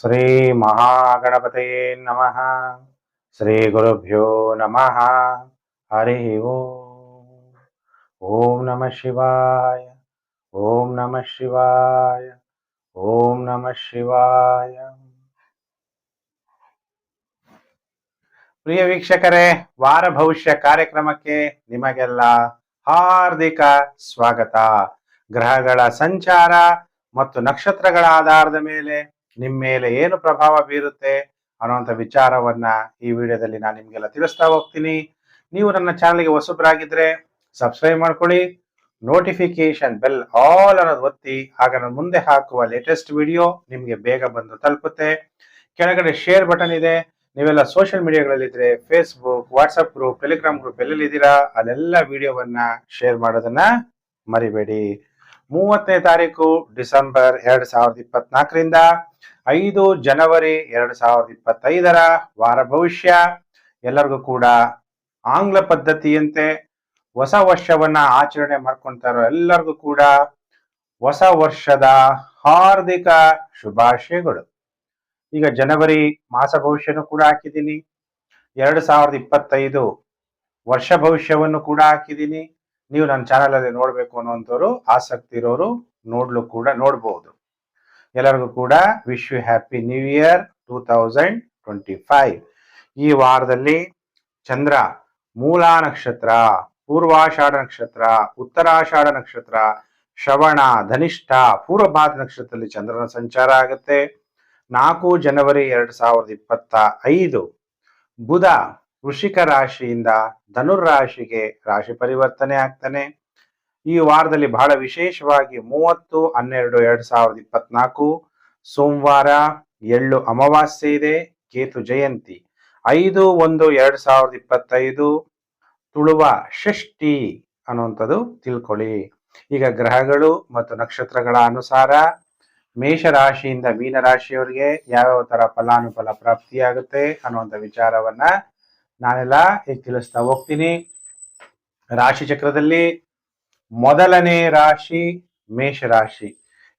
ಶ್ರೀ ಮಹಾಗಣಪತಯೇ ನಮಃ. ಶ್ರೀ ಗುರುಭ್ಯೋ ನಮಃ. ಹರಿ ಓಂ. ಓಂ ನಮಃ ಶಿವಾಯ. ಓಂ ನಮಃ ಶಿವಾಯ. ಓಂ ನಮಃ ಶಿವಾಯ. ಪ್ರಿಯ ವೀಕ್ಷಕರೇ, ವಾರ ಭವಿಷ್ಯ ಕಾರ್ಯಕ್ರಮಕ್ಕೆ ನಿಮಗೆಲ್ಲ ಹಾರ್ದಿಕ ಸ್ವಾಗತ. ಗ್ರಹಗಳ ಸಂಚಾರ ಮತ್ತು ನಕ್ಷತ್ರಗಳ ಆಧಾರದ ಮೇಲೆ ನಿಮ್ಮ ಮೇಲೆ ಏನು ಪ್ರಭಾವ ಬೀರುತ್ತೆ ಅನ್ನುವಂಥ ವಿಚಾರವನ್ನ ಈ ವಿಡಿಯೋದಲ್ಲಿ ನಾನು ನಿಮಗೆಲ್ಲ ತಿಳಿಸ್ತಾ ಹೋಗ್ತೀನಿ. ನೀವು ನನ್ನ ಚಾನಲ್ಗೆ ಹೊಸಬ್ರಾಗಿದ್ರೆ ಸಬ್ಸ್ಕ್ರೈಬ್ ಮಾಡ್ಕೊಳ್ಳಿ ನೋಟಿಫಿಕೇಶನ್ ಬೆಲ್ ಆಲ್ ಅನ್ನೋದು ಒತ್ತಿ, ಆಗ ನಾನು ಮುಂದೆ ಹಾಕುವ ಲೇಟೆಸ್ಟ್ ವಿಡಿಯೋ ನಿಮಗೆ ಬೇಗ ಬಂದು ತಲುಪುತ್ತೆ. ಕೆಳಗಡೆ ಶೇರ್ ಬಟನ್ ಇದೆ. ನೀವೆಲ್ಲ social ಮೀಡಿಯಾಗಳಲ್ಲಿದ್ದರೆ Facebook WhatsApp group Telegram group ಎಲ್ಲೆಲ್ಲಿದ್ದೀರಾ, ಅಲ್ಲೆಲ್ಲ ವಿಡಿಯೋವನ್ನ ಶೇರ್ ಮಾಡೋದನ್ನ ಮರಿಬೇಡಿ. ಮೂವತ್ತನೇ ತಾರೀಕು ಡಿಸೆಂಬರ್ ಎರಡ್ ಸಾವಿರದ ಇಪ್ಪತ್ನಾಲ್ಕರಿಂದ ಐದು ಜನವರಿ ಎರಡ್ ಸಾವಿರದ ಇಪ್ಪತ್ತೈದರ ವಾರ ಭವಿಷ್ಯ. ಎಲ್ಲರಿಗೂ ಕೂಡ ಆಂಗ್ಲ ಪದ್ಧತಿಯಂತೆ ಹೊಸ ವರ್ಷವನ್ನ ಆಚರಣೆ ಮಾಡ್ಕೊಂತಾರ ಎಲ್ಲರಿಗೂ ಕೂಡ ಹೊಸ ವರ್ಷದ ಹಾರ್ದಿಕ ಶುಭಾಶಯಗಳು. ಈಗ ಜನವರಿ ಮಾಸ ಭವಿಷ್ಯನೂ ಕೂಡ ಹಾಕಿದ್ದೀನಿ. ಎರಡು ಸಾವಿರದ ಇಪ್ಪತ್ತೈದು ವರ್ಷ ಭವಿಷ್ಯವನ್ನು ಕೂಡ ಹಾಕಿದ್ದೀನಿ. ನೀವು ನನ್ನ ಚಾನಲ್ ಅಲ್ಲಿ ನೋಡ್ಬೇಕು ಅನ್ನೋಂಥವ್ರು ಆಸಕ್ತಿ ಇರೋರು ನೋಡ್ಲು ಕೂಡ ನೋಡ್ಬೋದು. ಎಲ್ಲರಿಗೂ ಕೂಡ wish you happy new year two thousand twenty five ಈ ವಾರದಲ್ಲಿ ಚಂದ್ರ ಮೂಲಾ ನಕ್ಷತ್ರ, ಪೂರ್ವಾಷಾಢ ನಕ್ಷತ್ರ, ಉತ್ತರಾಷಾಢ ನಕ್ಷತ್ರ, ಶ್ರವಣ, ಧನಿಷ್ಠ, ಪೂರ್ವಭಾದ ನಕ್ಷತ್ರದಲ್ಲಿ ಚಂದ್ರನ ಸಂಚಾರ ಆಗುತ್ತೆ. ನಾಲ್ಕು ಜನವರಿ ಎರಡ್ ಸಾವಿರದ ಇಪ್ಪತ್ತ ಐದು. ಬುಧ ವೃಷಿಕ ರಾಶಿಯಿಂದ ಧನುರ್ ರಾಶಿಗೆ ರಾಶಿ ಪರಿವರ್ತನೆ ಆಗ್ತಾನೆ. ಈ ವಾರದಲ್ಲಿ ಬಹಳ ವಿಶೇಷವಾಗಿ ಮೂವತ್ತು, ಹನ್ನೆರಡು, ಎರಡ್ ಸಾವಿರದ ಇಪ್ಪತ್ನಾಲ್ಕು, ಸೋಮವಾರ ಎಳ್ಳು ಅಮಾವಾಸ್ಯೆ ಇದೆ, ಕೇತು ಜಯಂತಿ. ಐದು, ಒಂದು, ಎರಡ್ ಸಾವಿರದ ಇಪ್ಪತ್ತೈದು, ತುಳುವ ಷಷ್ಠಿ ಅನ್ನುವಂಥದ್ದು ತಿಳ್ಕೊಳ್ಳಿ. ಈಗ ಗ್ರಹಗಳು ಮತ್ತು ನಕ್ಷತ್ರಗಳ ಅನುಸಾರ ಮೇಷ ರಾಶಿಯಿಂದ ಮೀನ ರಾಶಿಯವರಿಗೆ ಯಾವ್ಯಾವ ತರ ಫಲಾನುಫಲ ಪ್ರಾಪ್ತಿಯಾಗುತ್ತೆ ಅನ್ನುವಂಥ ವಿಚಾರವನ್ನ ನಾನೆಲ್ಲ ಈಗ ತಿಳಿಸ್ತಾ ಹೋಗ್ತೀನಿ. ರಾಶಿ ಚಕ್ರದಲ್ಲಿ ಮೊದಲನೇ ರಾಶಿ ಮೇಷ ರಾಶಿ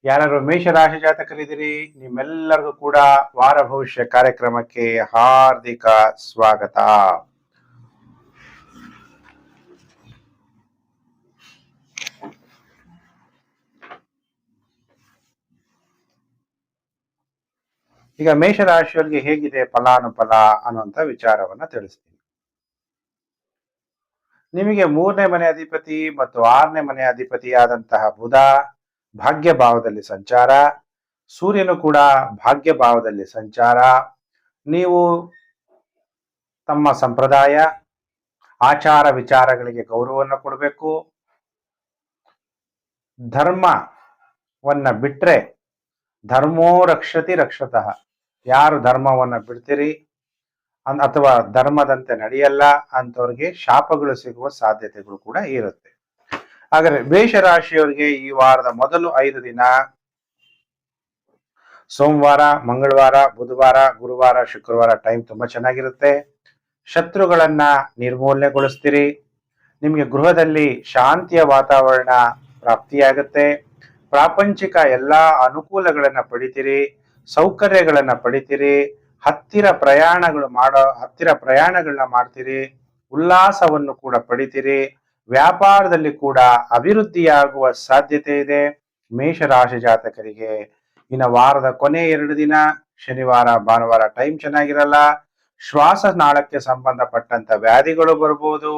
ಯಾರು ಮೇಷ ರಾಶಿ ಜಾತಕರಿದ್ದೀರಿ, ನಿಮ್ಮೆಲ್ಲರಿಗೂ ಕೂಡ ವಾರ ಭವಿಷ್ಯ ಕಾರ್ಯಕ್ರಮಕ್ಕೆ ಹಾರ್ದಿಕ ಸ್ವಾಗತ. ಈಗ ಮೇಷರಾಶಿಯವರಿಗೆ ಹೇಗಿದೆ ಫಲಾನುಫಲ ಅನ್ನುವಂಥ ವಿಚಾರವನ್ನ ತಿಳಿಸ್ತೀನಿ. ನಿಮಗೆ ಮೂರನೇ ಮನೆ ಅಧಿಪತಿ ಮತ್ತು ಆರನೇ ಮನೆ ಅಧಿಪತಿಯಾದಂತಹ ಬುಧ ಭಾಗ್ಯ ಭಾವದಲ್ಲಿ ಸಂಚಾರ, ಸೂರ್ಯನು ಕೂಡ ಭಾಗ್ಯ ಭಾವದಲ್ಲಿ ಸಂಚಾರ. ನೀವು ತಮ್ಮ ಸಂಪ್ರದಾಯ, ಆಚಾರ ವಿಚಾರಗಳಿಗೆ ಗೌರವವನ್ನು ಕೊಡಬೇಕು. ಧರ್ಮವನ್ನ ಬಿಟ್ಟರೆ ಧರ್ಮೋ ರಕ್ಷತಿ ರಕ್ಷತಃ. ಯಾರು ಧರ್ಮವನ್ನ ಬಿಡ್ತೀರಿ? ಅಥವಾ ಧರ್ಮದಂತೆ ನಡೆಯಲ್ಲ ಅಂತವ್ರಿಗೆ ಶಾಪಗಳು ಸಿಗುವ ಸಾಧ್ಯತೆಗಳು ಕೂಡ ಇರುತ್ತೆ. ಹಾಗಾದ್ರೆ ಮೇಷರಾಶಿಯವರಿಗೆ ಈ ವಾರದ ಮೊದಲು ಐದು ದಿನ, ಸೋಮವಾರ, ಮಂಗಳವಾರ, ಬುಧವಾರ, ಗುರುವಾರ, ಶುಕ್ರವಾರ ಟೈಮ್ ತುಂಬಾ ಚೆನ್ನಾಗಿರುತ್ತೆ. ಶತ್ರುಗಳನ್ನ ನಿರ್ಮೂಲನೆಗೊಳಿಸ್ತೀರಿ. ನಿಮಗೆ ಗೃಹದಲ್ಲಿ ಶಾಂತಿಯ ವಾತಾವರಣ ಪ್ರಾಪ್ತಿಯಾಗುತ್ತೆ. ಪ್ರಾಪಂಚಿಕ ಎಲ್ಲಾ ಅನುಕೂಲಗಳನ್ನ ಪಡಿತೀರಿ. ಸೌಕರ್ಯಗಳನ್ನ ಪಡಿತೀರಿ. ಹತ್ತಿರ ಪ್ರಯಾಣಗಳು ಮಾಡೋ, ಹತ್ತಿರ ಪ್ರಯಾಣಗಳನ್ನ ಮಾಡ್ತೀರಿ, ಉಲ್ಲಾಸವನ್ನು ಕೂಡ ಪಡಿತೀರಿ, ವ್ಯಾಪಾರದಲ್ಲಿ ಕೂಡ ಅಭಿವೃದ್ಧಿಯಾಗುವ ಸಾಧ್ಯತೆ ಇದೆ. ಮೇಷರಾಶಿ ಜಾತಕರಿಗೆ ಇನ್ನು ವಾರದ ಕೊನೆ ಎರಡು ದಿನ, ಶನಿವಾರ, ಭಾನುವಾರ ಟೈಮ್ ಚೆನ್ನಾಗಿರಲ್ಲ. ಶ್ವಾಸನಾಳಕ್ಕೆ ಸಂಬಂಧಪಟ್ಟಂತ ವ್ಯಾಧಿಗಳು ಬರ್ಬೋದು.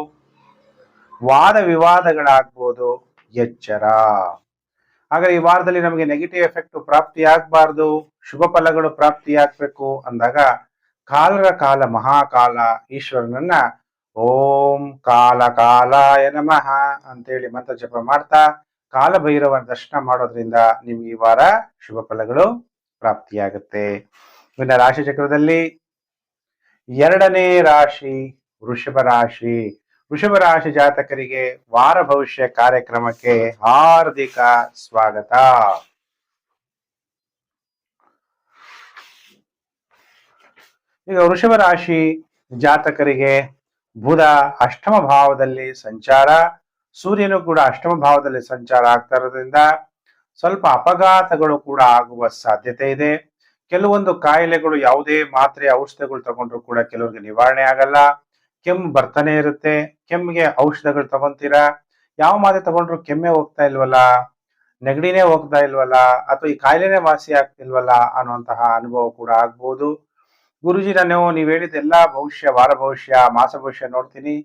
ವಾದ ವಿವಾದಗಳಾಗ್ಬೋದು. ಎಚ್ಚರ. ಹಾಗಾದ್ರೆ ಈ ವಾರದಲ್ಲಿ ನಮಗೆ ನೆಗೆಟಿವ್ ಎಫೆಕ್ಟ್ ಪ್ರಾಪ್ತಿ ಆಗ್ಬಾರ್ದು ಶುಭ ಫಲಗಳು ಪ್ರಾಪ್ತಿಯಾಗಬೇಕು ಅಂದಾಗ ಕಾಲರ ಕಾಲ, ಮಹಾಕಾಲ, ಈಶ್ವರನನ್ನ ಓಂ ಕಾಲ ಕಾಲಾಯ ನಮಃ ಅಂತೇಳಿ ಮಂತ್ರ ಜಪ ಮಾಡ್ತಾ ಕಾಲಭೈರವನ ದರ್ಶನ ಮಾಡೋದ್ರಿಂದ ನಿಮ್ಗೆ ಈ ವಾರ ಶುಭ ಫಲಗಳು ಪ್ರಾಪ್ತಿಯಾಗುತ್ತೆ. ಇನ್ನು ರಾಶಿ ಚಕ್ರದಲ್ಲಿ ಎರಡನೇ ರಾಶಿ, ವೃಷಭ ರಾಶಿ. ವೃಷಭ ರಾಶಿ ಜಾತಕರಿಗೆ ವಾರ ಭವಿಷ್ಯ ಕಾರ್ಯಕ್ರಮಕ್ಕೆ ಹಾರ್ದಿಕ ಸ್ವಾಗತ. ಈಗ ವೃಷಭ ರಾಶಿ ಜಾತಕರಿಗೆ ಬುಧ ಅಷ್ಟಮ ಭಾವದಲ್ಲಿ ಸಂಚಾರ, ಸೂರ್ಯನು ಕೂಡ ಅಷ್ಟಮ ಭಾವದಲ್ಲಿ ಸಂಚಾರ ಆಗ್ತಾ ಇರೋದ್ರಿಂದ ಸ್ವಲ್ಪ ಅಪಘಾತಗಳು ಕೂಡ ಆಗುವ ಸಾಧ್ಯತೆ ಇದೆ. ಕೆಲವೊಂದು ಕಾಯಿಲೆಗಳು ಯಾವುದೇ ಮಾತ್ರೆ ಔಷಧಗಳು ತಗೊಂಡ್ರು ಕೂಡ ಕೆಲವರಿಗೆ ನಿವಾರಣೆ ಆಗಲ್ಲ. ಕೆಮ್ಮು ಬರ್ತಾನೆ ಇರುತ್ತೆ, ಕೆಮ್ಮಿಗೆ ಔಷಧಗಳು ತಗೊಂತೀರಾ? ಯಾವ ಮಾತ್ರೆ ತಗೊಂಡ್ರು ಕೆಮ್ಮೆ ಹೋಗ್ತಾ ಇಲ್ವಲ್ಲ, ನೆಗಡಿನೇ ಹೋಗ್ತಾ ಇಲ್ವಲ್ಲ, ಅಥವಾ ಈ ಕಾಯಿಲೆನೇ ವಾಸಿ ಆಗ್ತಿಲ್ವಲ್ಲ ಅನ್ನುವಂತಹ ಅನುಭವ ಕೂಡ ಆಗ್ಬೋದು. ಗುರುಜಿ, ನಾನು ನೀವು ಹೇಳಿದ ಎಲ್ಲಾ ಭವಿಷ್ಯ, ವಾರ ಭವಿಷ್ಯ, ಮಾಸ ಭವಿಷ್ಯ ನೋಡ್ತೀನಿ.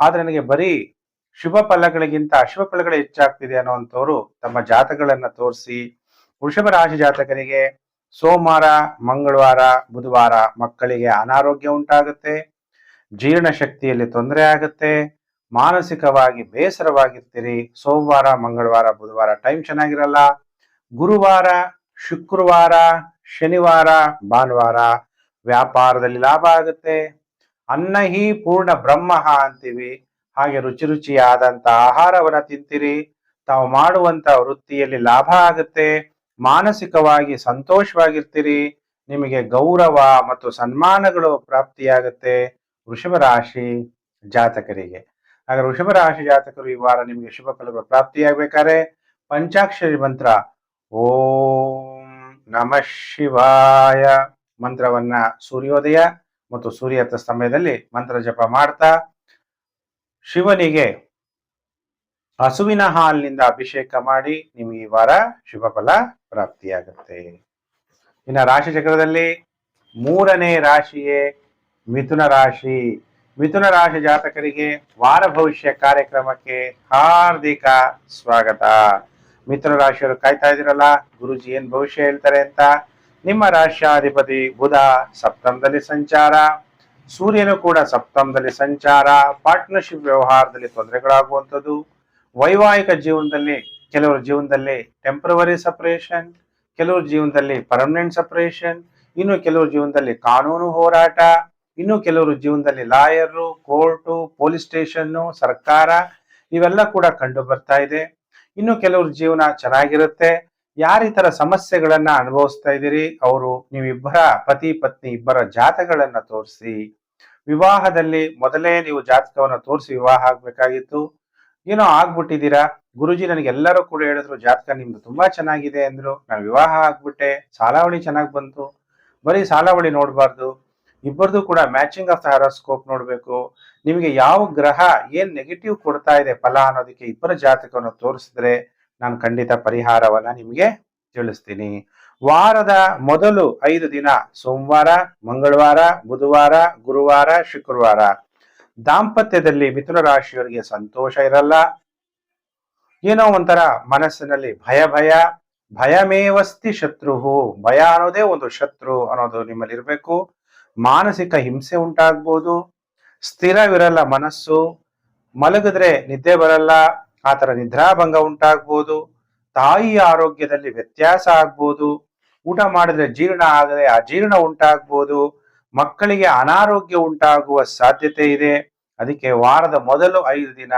ಆದ್ರೆ ನನಗೆ ಬರೀ ಶುಭ ಫಲಗಳಿಗಿಂತ, ಅಶುಭ ಫಲಗಳೇ ಹೆಚ್ಚಾಗ್ತಿದೆ ಅನ್ನುವಂಥವ್ರು ತಮ್ಮ ಜಾತಕಗಳನ್ನ ತೋರಿಸಿ, ವೃಷಭ ರಾಶಿ ಜಾತಕರಿಗೆ ಸೋಮವಾರ, ಮಂಗಳವಾರ, ಬುಧವಾರ ಮಕ್ಕಳಿಗೆ ಅನಾರೋಗ್ಯ ಉಂಟಾಗುತ್ತೆ. ಜೀರ್ಣ ಶಕ್ತಿಯಲ್ಲಿ ತೊಂದರೆ ಆಗುತ್ತೆ. ಮಾನಸಿಕವಾಗಿ ಬೇಸರವಾಗಿರ್ತೀರಿ. ಸೋಮವಾರ, ಮಂಗಳವಾರ, ಬುಧವಾರ ಟೈಮ್ ಚೆನ್ನಾಗಿರಲ್ಲ. ಗುರುವಾರ, ಶುಕ್ರವಾರ, ಶನಿವಾರ, ಭಾನುವಾರ ವ್ಯಾಪಾರದಲ್ಲಿ ಲಾಭ ಆಗುತ್ತೆ. ಅನ್ನ, ಹಿ, ಪೂರ್ಣ ಬ್ರಹ್ಮ ಅಂತೀವಿ. ಹಾಗೆ ರುಚಿ ರುಚಿಯಾದಂತ ಆಹಾರವನ್ನು ತಿಂತೀರಿ. ತಾವು ಮಾಡುವಂತ ವೃತ್ತಿಯಲ್ಲಿ ಲಾಭ ಆಗುತ್ತೆ. ಮಾನಸಿಕವಾಗಿ ಸಂತೋಷವಾಗಿರ್ತೀರಿ. ನಿಮಗೆ ಗೌರವ ಮತ್ತು ಸನ್ಮಾನಗಳು ಪ್ರಾಪ್ತಿಯಾಗುತ್ತೆ. ವೃಷಭ ರಾಶಿ ಜಾತಕರಿಗೆ. ಹಾಗೆ ವೃಷಭ ರಾಶಿ ಜಾತಕರು ಈ ವಾರ ನಿಮಗೆ ಶುಭ ಫಲಗಳು ಪ್ರಾಪ್ತಿಯಾಗಬೇಕಾದ್ರೆ ಪಂಚಾಕ್ಷರಿ ಮಂತ್ರ. ಓಂ ನಮಃ ಶಿವಾಯ. ಮಂತ್ರವನ್ನ ಸೂರ್ಯೋದಯ ಮತ್ತು ಸೂರ್ಯಾಸ್ತ ಸಮಯದಲ್ಲಿ ಮಂತ್ರ ಜಪ ಮಾಡ್ತಾ ಶಿವನಿಗೆ ಹಸುವಿನ ಹಾಲಿನಿಂದ ಅಭಿಷೇಕ ಮಾಡಿ ನಿಮಗೆ ಈ ವಾರ ಶುಭ ಫಲ ಪ್ರಾಪ್ತಿಯಾಗುತ್ತೆ. ಇನ್ನು ರಾಶಿ ಚಕ್ರದಲ್ಲಿ ಮೂರನೇ ರಾಶಿಯೇ ಮಿಥುನ ರಾಶಿ. ಮಿಥುನ ರಾಶಿ ಜಾತಕರಿಗೆ ವಾರ ಭವಿಷ್ಯ ಕಾರ್ಯಕ್ರಮಕ್ಕೆ ಹಾರ್ದಿಕ ಸ್ವಾಗತ. ಮಿಥುನ ರಾಶಿಯವರು ಕಾಯ್ತಾ ಇದ್ದೀರಲ್ಲ, ಗುರುಜಿ ಏನ್ ಭವಿಷ್ಯ ಹೇಳ್ತಾರೆ ಅಂತ? ನಿಮ್ಮ ರಾಶ್ಯಾಧಿಪತಿ ಬುಧ ಸಪ್ತಮದಲ್ಲಿ ಸಂಚಾರ. ಸೂರ್ಯನು ಕೂಡ ಸಪ್ತಮದಲ್ಲಿ ಸಂಚಾರ. ಪಾರ್ಟ್ನರ್ಶಿಪ್ ವ್ಯವಹಾರದಲ್ಲಿ ತೊಂದರೆಗಳಾಗುವಂಥದ್ದು. ವೈವಾಹಿಕ ಜೀವನದಲ್ಲಿ, ಕೆಲವರ ಜೀವನದಲ್ಲಿ ಟೆಂಪ್ರವರಿ ಸಪರೇಷನ್ ಕೆಲವ್ರ ಜೀವನದಲ್ಲಿ ಪರ್ಮನೆಂಟ್ ಸಪರೇಷನ್ ಇನ್ನು ಕೆಲವ್ರ ಜೀವನದಲ್ಲಿ ಕಾನೂನು ಹೋರಾಟ. ಇನ್ನು ಕೆಲವರು ಜೀವನದಲ್ಲಿ ಲಾಯರು, ಕೋರ್ಟು, ಪೊಲೀಸ್ ಸ್ಟೇಷನ್ನು, ಸರ್ಕಾರ, ಇವೆಲ್ಲ ಕೂಡ ಕಂಡು ಬರ್ತಾ ಇದೆ. ಇನ್ನು ಕೆಲವ್ರ ಜೀವನ ಚೆನ್ನಾಗಿರುತ್ತೆ. ಯಾರ ಈ ತರ ಸಮಸ್ಯೆಗಳನ್ನ ಅನುಭವಿಸ್ತಾ ಇದ್ದೀರಿ? ಅವರು ನೀವಿಬ್ಬರ ಪತಿ, ಪತ್ನಿ, ಇಬ್ಬರ ಜಾತಕಗಳನ್ನ ತೋರಿಸಿ. ವಿವಾಹದಲ್ಲಿ ಮೊದಲೇ ನೀವು ಜಾತಕವನ್ನ ತೋರಿಸಿ ವಿವಾಹ ಆಗ್ಬೇಕಾಗಿತ್ತು. ಏನೋ ಆಗ್ಬಿಟ್ಟಿದ್ದೀರಾ? ಗುರುಜಿ ನನಗೆ ಎಲ್ಲರೂ ಕೂಡ ಹೇಳಿದ್ರು, ಜಾತಕ ನಿಮ್ದು ತುಂಬಾ ಚೆನ್ನಾಗಿದೆ ಅಂದ್ರು. ನಾನು ವಿವಾಹ ಆಗ್ಬಿಟ್ಟೆ. ಸಾಲಾವಳಿ ಚೆನ್ನಾಗಿ ಬಂತು. ಬರೀ ಸಾಲಾವಳಿ ನೋಡಬಾರ್ದು. ಇಬ್ಬರದು ಕೂಡ ಮ್ಯಾಚಿಂಗ್ ಆಫ್ ದ ಹಾರೋಸ್ಕೋಪ್ ನೋಡಬೇಕು. ನಿಮಗೆ ಯಾವ ಗ್ರಹ ಏನ್ ನೆಗೆಟಿವ್ ಕೊಡ್ತಾ ಇದೆ ಫಲ ಅನ್ನೋದಕ್ಕೆ ಇಬ್ಬರ ಜಾತಕವನ್ನು ತೋರಿಸಿದ್ರೆ ನಾನು ಖಂಡಿತ ಪರಿಹಾರವನ್ನ ನಿಮಗೆ ತಿಳಿಸ್ತೀನಿ. ವಾರದ ಮೊದಲು ಐದು ದಿನ, ಸೋಮವಾರ, ಮಂಗಳವಾರ, ಬುಧವಾರ, ಗುರುವಾರ, ಶುಕ್ರವಾರ. ದಾಂಪತ್ಯದಲ್ಲಿ ಮಿಥುನ ರಾಶಿಯವರಿಗೆ ಸಂತೋಷ ಇರಲ್ಲ. ಏನೋ ಒಂಥರ ಮನಸ್ಸಿನಲ್ಲಿ ಭಯ ಭಯ, ಭಯಮೇವಸ್ತಿ ಶತ್ರು ಭಯ ಅನ್ನೋದೇ ಒಂದು ಶತ್ರು ಅನ್ನೋದು ನಿಮ್ಮಲ್ಲಿ ಇರಬೇಕು ಮಾನಸಿಕ ಹಿಂಸೆ ಉಂಟಾಗ್ಬೋದು, ಸ್ಥಿರವಿರಲ್ಲ ಮನಸ್ಸು, ಮಲಗಿದ್ರೆ ನಿದ್ದೆ ಬರಲ್ಲ ಆತರ ನಿದ್ರಾಭಂಗ ಉಂಟಾಗ್ಬೋದು, ತಾಯಿಯ ಆರೋಗ್ಯದಲ್ಲಿ ವ್ಯತ್ಯಾಸ ಆಗ್ಬೋದು, ಊಟ ಮಾಡಿದ್ರೆ ಜೀರ್ಣ ಆಗದೆ ಅಜೀರ್ಣ ಉಂಟಾಗ್ಬೋದು, ಮಕ್ಕಳಿಗೆ ಅನಾರೋಗ್ಯ ಉಂಟಾಗುವ ಸಾಧ್ಯತೆ ಇದೆ. ಅದಕ್ಕೆ ವಾರದ ಮೊದಲು ಐದು ದಿನ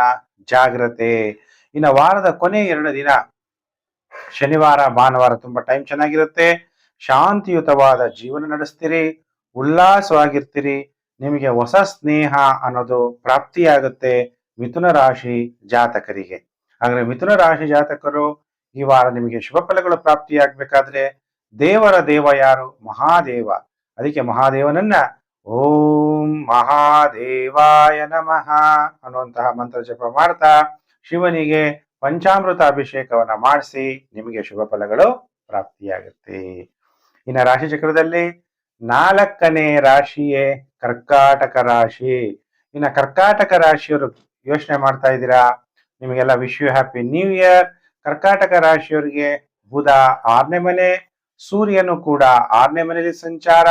ಜಾಗ್ರತೆ. ಇನ್ನು ವಾರದ ಕೊನೆ ಎರಡು ದಿನ ಶನಿವಾರ, ಭಾನುವಾರ ತುಂಬಾ ಟೈಮ್ ಚೆನ್ನಾಗಿರುತ್ತೆ. ಶಾಂತಿಯುತವಾದ ಜೀವನ ನಡೆಸ್ತೀರಿ. ಉಲ್ಲಾಸವಾಗಿರ್ತೀರಿ. ನಿಮಗೆ ಹೊಸ ಸ್ನೇಹ ಅನ್ನೋದು ಪ್ರಾಪ್ತಿಯಾಗುತ್ತೆ ಮಿಥುನ ರಾಶಿ ಜಾತಕರಿಗೆ. ಹಾಗಾದ್ರೆ ಮಿಥುನ ರಾಶಿ ಜಾತಕರು ಈ ವಾರ ನಿಮಗೆ ಶುಭ ಫಲಗಳು ಪ್ರಾಪ್ತಿಯಾಗಬೇಕಾದ್ರೆ ದೇವರ ದೇವ ಯಾರು? ಮಹಾದೇವ. ಅದಕ್ಕೆ ಮಹಾದೇವನನ್ನ ಓಂ ಮಹಾದೇವಾಯ ನಮಃ ಅನ್ನುವಂತಹ ಮಂತ್ರ ಜಪ ಮಾಡ್ತಾ ಶಿವನಿಗೆ ಪಂಚಾಮೃತ ಅಭಿಷೇಕವನ್ನ ಮಾಡಿಸಿ ನಿಮಗೆ ಶುಭ ಫಲಗಳು ಪ್ರಾಪ್ತಿಯಾಗುತ್ತೆ. ಇನ್ನು ರಾಶಿ ಚಕ್ರದಲ್ಲಿ ನಾಲ್ಕನೇ ರಾಶಿಯೇ ಕರ್ಕಾಟಕ ರಾಶಿ. ಇನ್ನ ಕರ್ಕಾಟಕ ರಾಶಿಯವರು ಯೋಚನೆ ಮಾಡ್ತಾ ಇದ್ದೀರಾ? ನಿಮಗೆಲ್ಲ wish you happy new year ಕರ್ಕಾಟಕ ರಾಶಿಯವರಿಗೆ ಬುಧ ಆರನೇ ಮನೆ, ಸೂರ್ಯನು ಕೂಡ ಆರನೇ ಮನೆಯಲ್ಲಿ ಸಂಚಾರ,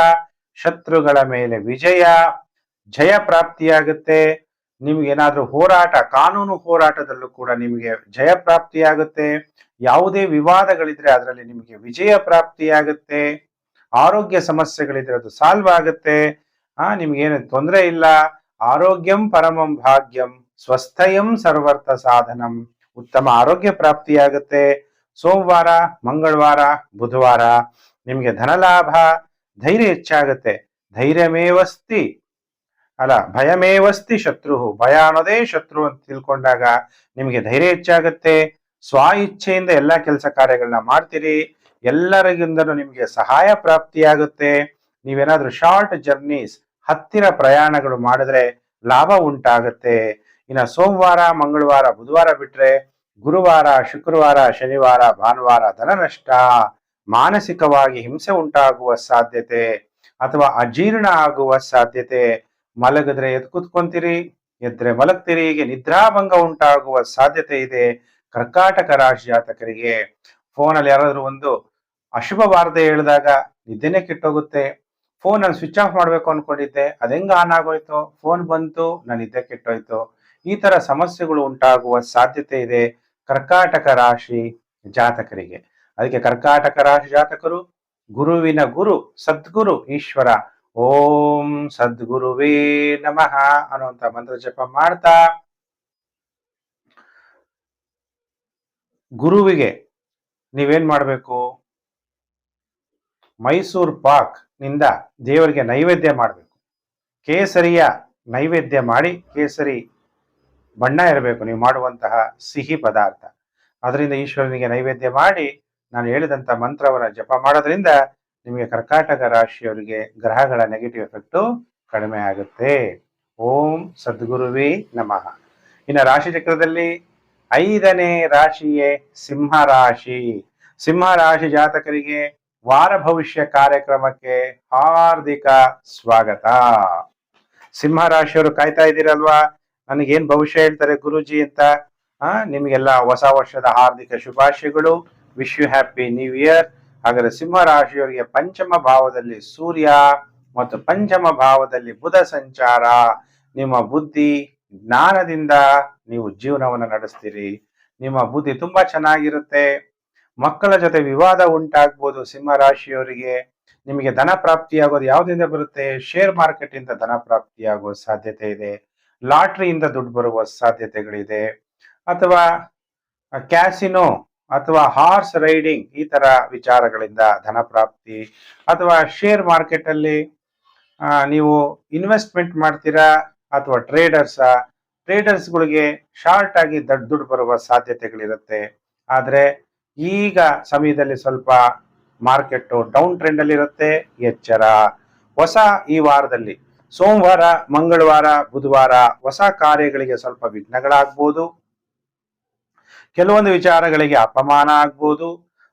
ಶತ್ರುಗಳ ಮೇಲೆ ವಿಜಯ, ಜಯ ಪ್ರಾಪ್ತಿಯಾಗುತ್ತೆ. ನಿಮ್ಗೆ ಏನಾದ್ರೂ ಹೋರಾಟ, ಕಾನೂನು ಹೋರಾಟದಲ್ಲೂ ಕೂಡ ನಿಮಗೆ ಜಯ ಪ್ರಾಪ್ತಿಯಾಗುತ್ತೆ. ಯಾವುದೇ ವಿವಾದಗಳಿದ್ರೆ ಅದರಲ್ಲಿ ನಿಮಗೆ ವಿಜಯ ಪ್ರಾಪ್ತಿಯಾಗುತ್ತೆ. ಆರೋಗ್ಯ ಸಮಸ್ಯೆಗಳಿದ್ರೆ ಅದು ಸಾಲ್ವ್ ಆಗುತ್ತೆ. ಆ, ನಿಮ್ಗೇನು ತೊಂದರೆ ಇಲ್ಲ. ಆರೋಗ್ಯಂ ಪರಮಂ ಭಾಗ್ಯಂ ಸ್ವಸ್ಥಯಂ ಸರ್ವರ್ಥ ಸಾಧನಂ. ಉತ್ತಮ ಆರೋಗ್ಯ ಪ್ರಾಪ್ತಿಯಾಗುತ್ತೆ. ಸೋಮವಾರ, ಮಂಗಳವಾರ, ಬುಧವಾರ ನಿಮಗೆ ಧನಲಾಭ, ಧೈರ್ಯ ಹೆಚ್ಚಾಗುತ್ತೆ. ಧೈರ್ಯಮೇವಸ್ತಿ. ಅಲ್ಲ, ಭಯಮೇವಸ್ತಿ ಶತ್ರು ಭಯ ಅನ್ನೋದೇ ಶತ್ರು ಅಂತ ತಿಳ್ಕೊಂಡಾಗ ನಿಮಗೆ ಧೈರ್ಯ ಹೆಚ್ಚಾಗುತ್ತೆ. ಸ್ವ ಇಚ್ಛೆಯಿಂದ ಎಲ್ಲಾ ಕೆಲಸ ಕಾರ್ಯಗಳನ್ನ ಮಾಡ್ತೀರಿ. ಎಲ್ಲರಿಗಿಂದಲೂ ನಿಮಗೆ ಸಹಾಯ ಪ್ರಾಪ್ತಿಯಾಗುತ್ತೆ. ನೀವೇನಾದ್ರೂ ಶಾರ್ಟ್ ಜರ್ನೀಸ್ ಹತ್ತಿರ ಪ್ರಯಾಣಗಳು ಮಾಡಿದ್ರೆ ಲಾಭ ಉಂಟಾಗುತ್ತೆ. ಇನ್ನು ಸೋಮವಾರ, ಮಂಗಳವಾರ, ಬುಧವಾರ ಬಿಟ್ರೆ ಗುರುವಾರ, ಶುಕ್ರವಾರ, ಶನಿವಾರ, ಭಾನುವಾರ ಧನ ನಷ್ಟ ಮಾನಸಿಕವಾಗಿ ಹಿಂಸೆ ಉಂಟಾಗುವ ಸಾಧ್ಯತೆ ಅಥವಾ ಅಜೀರ್ಣ ಆಗುವ ಸಾಧ್ಯತೆ. ಮಲಗಿದ್ರೆ ಎದ್ ಕುತ್ಕೊಂತೀರಿ, ಎದ್ರೆ ಮಲಗ್ತೀರಿ, ಹೀಗೆ ನಿದ್ರಾಭಂಗ ಉಂಟಾಗುವ ಸಾಧ್ಯತೆ ಇದೆ ಕರ್ಕಾಟಕ ರಾಶಿ ಜಾತಕರಿಗೆ. ಫೋನಲ್ಲಿ ಯಾರಾದ್ರೂ ಒಂದು ಅಶುಭ ವಾರ್ತೆ ಹೇಳಿದಾಗ ನಿದ್ದೆನೆ ಕೆಟ್ಟೋಗುತ್ತೆ. ಫೋನ್ ನಾನು ಸ್ವಿಚ್ ಆಫ್ ಮಾಡ್ಬೇಕು ಅನ್ಕೊಂಡಿದ್ದೆ. ಅದೆಂಗ ಆನ್ ಆಗೋಯ್ತು? ಫೋನ್ ಬಂತು ನಾನು ನಿದ್ದೆ ಕೆಟ್ಟೋಯ್ತು. ಈ ತರ ಸಮಸ್ಯೆಗಳು ಉಂಟಾಗುವ ಸಾಧ್ಯತೆ ಇದೆ ಕರ್ಕಾಟಕ ರಾಶಿ ಜಾತಕರಿಗೆ. ಅದಕ್ಕೆ ಕರ್ಕಾಟಕ ರಾಶಿ ಜಾತಕರು, ಗುರುವಿನ ಗುರು, ಸದ್ಗುರು, ಈಶ್ವರ. ಓಂ ಸದ್ಗುರುವೇ ನಮಃ ಅನ್ನುವಂತ ಮಂತ್ರ ಜಪ ಮಾಡ್ತಾ ಗುರುವಿಗೆ ನೀವೇನ್ ಮಾಡಬೇಕು? ಮೈಸೂರ್ ಪಾಕ್ನಿಂದ ದೇವರಿಗೆ ನೈವೇದ್ಯ ಮಾಡಬೇಕು. ಕೇಸರಿಯ ನೈವೇದ್ಯ ಮಾಡಿ ಕೇಸರಿ ಬಣ್ಣ ಇರಬೇಕು. ನೀವು ಮಾಡುವಂತಹ ಸಿಹಿ ಪದಾರ್ಥ. ಅದರಿಂದ ಈಶ್ವರನಿಗೆ ನೈವೇದ್ಯ ಮಾಡಿ ನಾನು ಹೇಳಿದಂತ ಮಂತ್ರವನ್ನ ಜಪ ಮಾಡೋದ್ರಿಂದ ನಿಮಗೆ ಕರ್ಕಾಟಕ ರಾಶಿಯವರಿಗೆ ಗ್ರಹಗಳ ನೆಗೆಟಿವ್ ಎಫೆಕ್ಟು ಕಡಿಮೆ ಆಗುತ್ತೆ. ಓಂ ಸದ್ಗುರುವೇ ನಮಃ. ಇನ್ನು ರಾಶಿ ಚಕ್ರದಲ್ಲಿ ಐದನೇ ರಾಶಿಯೇ ಸಿಂಹ ರಾಶಿ. ಸಿಂಹ ರಾಶಿ ಜಾತಕರಿಗೆ ವಾರ ಭವಿಷ್ಯ ಕಾರ್ಯಕ್ರಮಕ್ಕೆ ಹಾರ್ದಿಕ ಸ್ವಾಗತ. ಸಿಂಹರಾಶಿಯವರು ಕಾಯ್ತಾ ಇದ್ದೀರಲ್ವಾ? ನನಗೇನ್ ಭವಿಷ್ಯ ಹೇಳ್ತಾರೆ ಗುರುಜಿ ಅಂತ? ಆ, ನಿಮಗೆಲ್ಲ ಹೊಸ ವರ್ಷದ ಹಾರ್ದಿಕ ಶುಭಾಶಯಗಳು. Wish you happy new year ಹಾಗಾದ್ರೆ ಸಿಂಹರಾಶಿಯವರಿಗೆ ಪಂಚಮ ಭಾವದಲ್ಲಿ ಸೂರ್ಯ ಮತ್ತು ಪಂಚಮ ಭಾವದಲ್ಲಿ ಬುಧ ಸಂಚಾರ. ನಿಮ್ಮ ಬುದ್ಧಿ ಜ್ಞಾನದಿಂದ ನೀವು ಜೀವನವನ್ನು ನಡೆಸ್ತೀರಿ. ನಿಮ್ಮ ಬುದ್ಧಿ ತುಂಬಾ ಚೆನ್ನಾಗಿರುತ್ತೆ. ಮಕ್ಕಳ ಜೊತೆ ವಿವಾದ ಉಂಟಾಗ್ಬೋದು ಸಿಂಹ ರಾಶಿಯವರಿಗೆ. ನಿಮಗೆ ಧನ ಪ್ರಾಪ್ತಿಯಾಗೋದು ಯಾವುದರಿಂದ ಬರುತ್ತೆ? ಶೇರ್ ಮಾರ್ಕೆಟ್ ಇಂದ ಧನ ಪ್ರಾಪ್ತಿಯಾಗುವ ಸಾಧ್ಯತೆ ಇದೆ. ಲಾಟ್ರಿಯಿಂದ ದುಡ್ಡು ಬರುವ ಸಾಧ್ಯತೆಗಳಿದೆ. ಅಥವಾ ಕ್ಯಾಸಿನೋ ಅಥವಾ ಹಾರ್ಸ್ ರೈಡಿಂಗ್ ಈ ತರ ವಿಚಾರಗಳಿಂದ ಧನ ಪ್ರಾಪ್ತಿ. ಅಥವಾ ಶೇರ್ ಮಾರ್ಕೆಟ್ ಅಲ್ಲಿ ನೀವು ಇನ್ವೆಸ್ಟ್ಮೆಂಟ್ ಮಾಡ್ತೀರಾ? ಅಥವಾ ಟ್ರೇಡರ್ಸ್ ಟ್ರೇಡರ್ಸ್ಗಳಿಗೆ ಶಾರ್ಟ್ ಆಗಿ ದೊಡ್ಡ ದುಡ್ಡು ಬರುವ ಸಾಧ್ಯತೆಗಳಿರುತ್ತೆ. ಆದ್ರೆ ಈಗ ಸಮಯದಲ್ಲಿ ಸ್ವಲ್ಪ ಮಾರ್ಕೆಟ್ ಡೌನ್ ಟ್ರೆಂಡ್ ಅಲ್ಲಿ ಇರುತ್ತೆ. ಎಚ್ಚರ. ಹೊಸ ಈ ವಾರದಲ್ಲಿ ಸೋಮವಾರ, ಮಂಗಳವಾರ, ಬುಧವಾರ ಹೊಸ ಕಾರ್ಯಗಳಿಗೆ ಸ್ವಲ್ಪ ವಿಘ್ನಗಳಾಗ್ಬೋದು. ಕೆಲವೊಂದು ವಿಚಾರಗಳಿಗೆ ಅಪಮಾನ ಆಗ್ಬೋದು.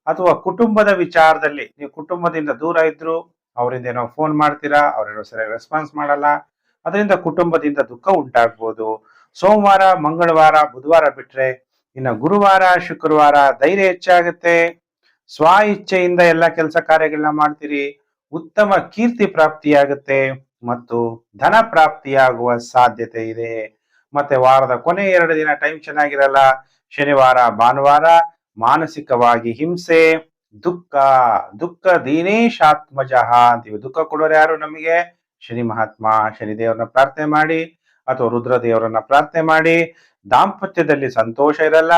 ಅಥವಾ ಕುಟುಂಬದ ವಿಚಾರದಲ್ಲಿ ನೀವು ಕುಟುಂಬದಿಂದ ದೂರ ಇದ್ರು ಅವರಿಂದ ಏನೋ ಫೋನ್ ಮಾಡ್ತೀರಾ, ಅವರೇನೋ ಸರಿಯಾಗಿ ರೆಸ್ಪಾನ್ಸ್ ಮಾಡಲ್ಲ. ಅದರಿಂದ ಕುಟುಂಬದಿಂದ ದುಃಖ ಉಂಟಾಗ್ಬೋದು. ಸೋಮವಾರ, ಮಂಗಳವಾರ, ಬುಧವಾರ ಬಿಟ್ರೆ ಇನ್ನು ಗುರುವಾರ, ಶುಕ್ರವಾರ ಧೈರ್ಯ ಹೆಚ್ಚಾಗುತ್ತೆ. ಸ್ವ ಇಚ್ಛೆಯಿಂದ ಎಲ್ಲ ಕೆಲಸ ಕಾರ್ಯಗಳನ್ನ ಮಾಡ್ತೀರಿ. ಉತ್ತಮ ಕೀರ್ತಿ ಪ್ರಾಪ್ತಿಯಾಗುತ್ತೆ ಮತ್ತು ಧನ ಪ್ರಾಪ್ತಿಯಾಗುವ ಸಾಧ್ಯತೆ ಇದೆ. ಮತ್ತೆ ವಾರದ ಕೊನೆ ಎರಡು ದಿನ ಟೈಮ್ ಚೆನ್ನಾಗಿರಲ್ಲ. ಶನಿವಾರ, ಭಾನುವಾರ ಮಾನಸಿಕವಾಗಿ ಹಿಂಸೆ, ದುಃಖ ದುಃಖ ದೀನೇಶಾತ್ಮಜಃ ಅಂತೀವಿ ದುಃಖ ಕೊಡೋರು ಯಾರು ನಮಗೆ? ಶನಿ ಮಹಾತ್ಮ. ಶನಿ ದೇವರನ್ನ ಪ್ರಾರ್ಥನೆ ಮಾಡಿ ಅಥವಾ ರುದ್ರ ದೇವರನ್ನ ಪ್ರಾರ್ಥನೆ ಮಾಡಿ. ದಾಂಪತ್ಯದಲ್ಲಿ ಸಂತೋಷ ಇರಲ್ಲ,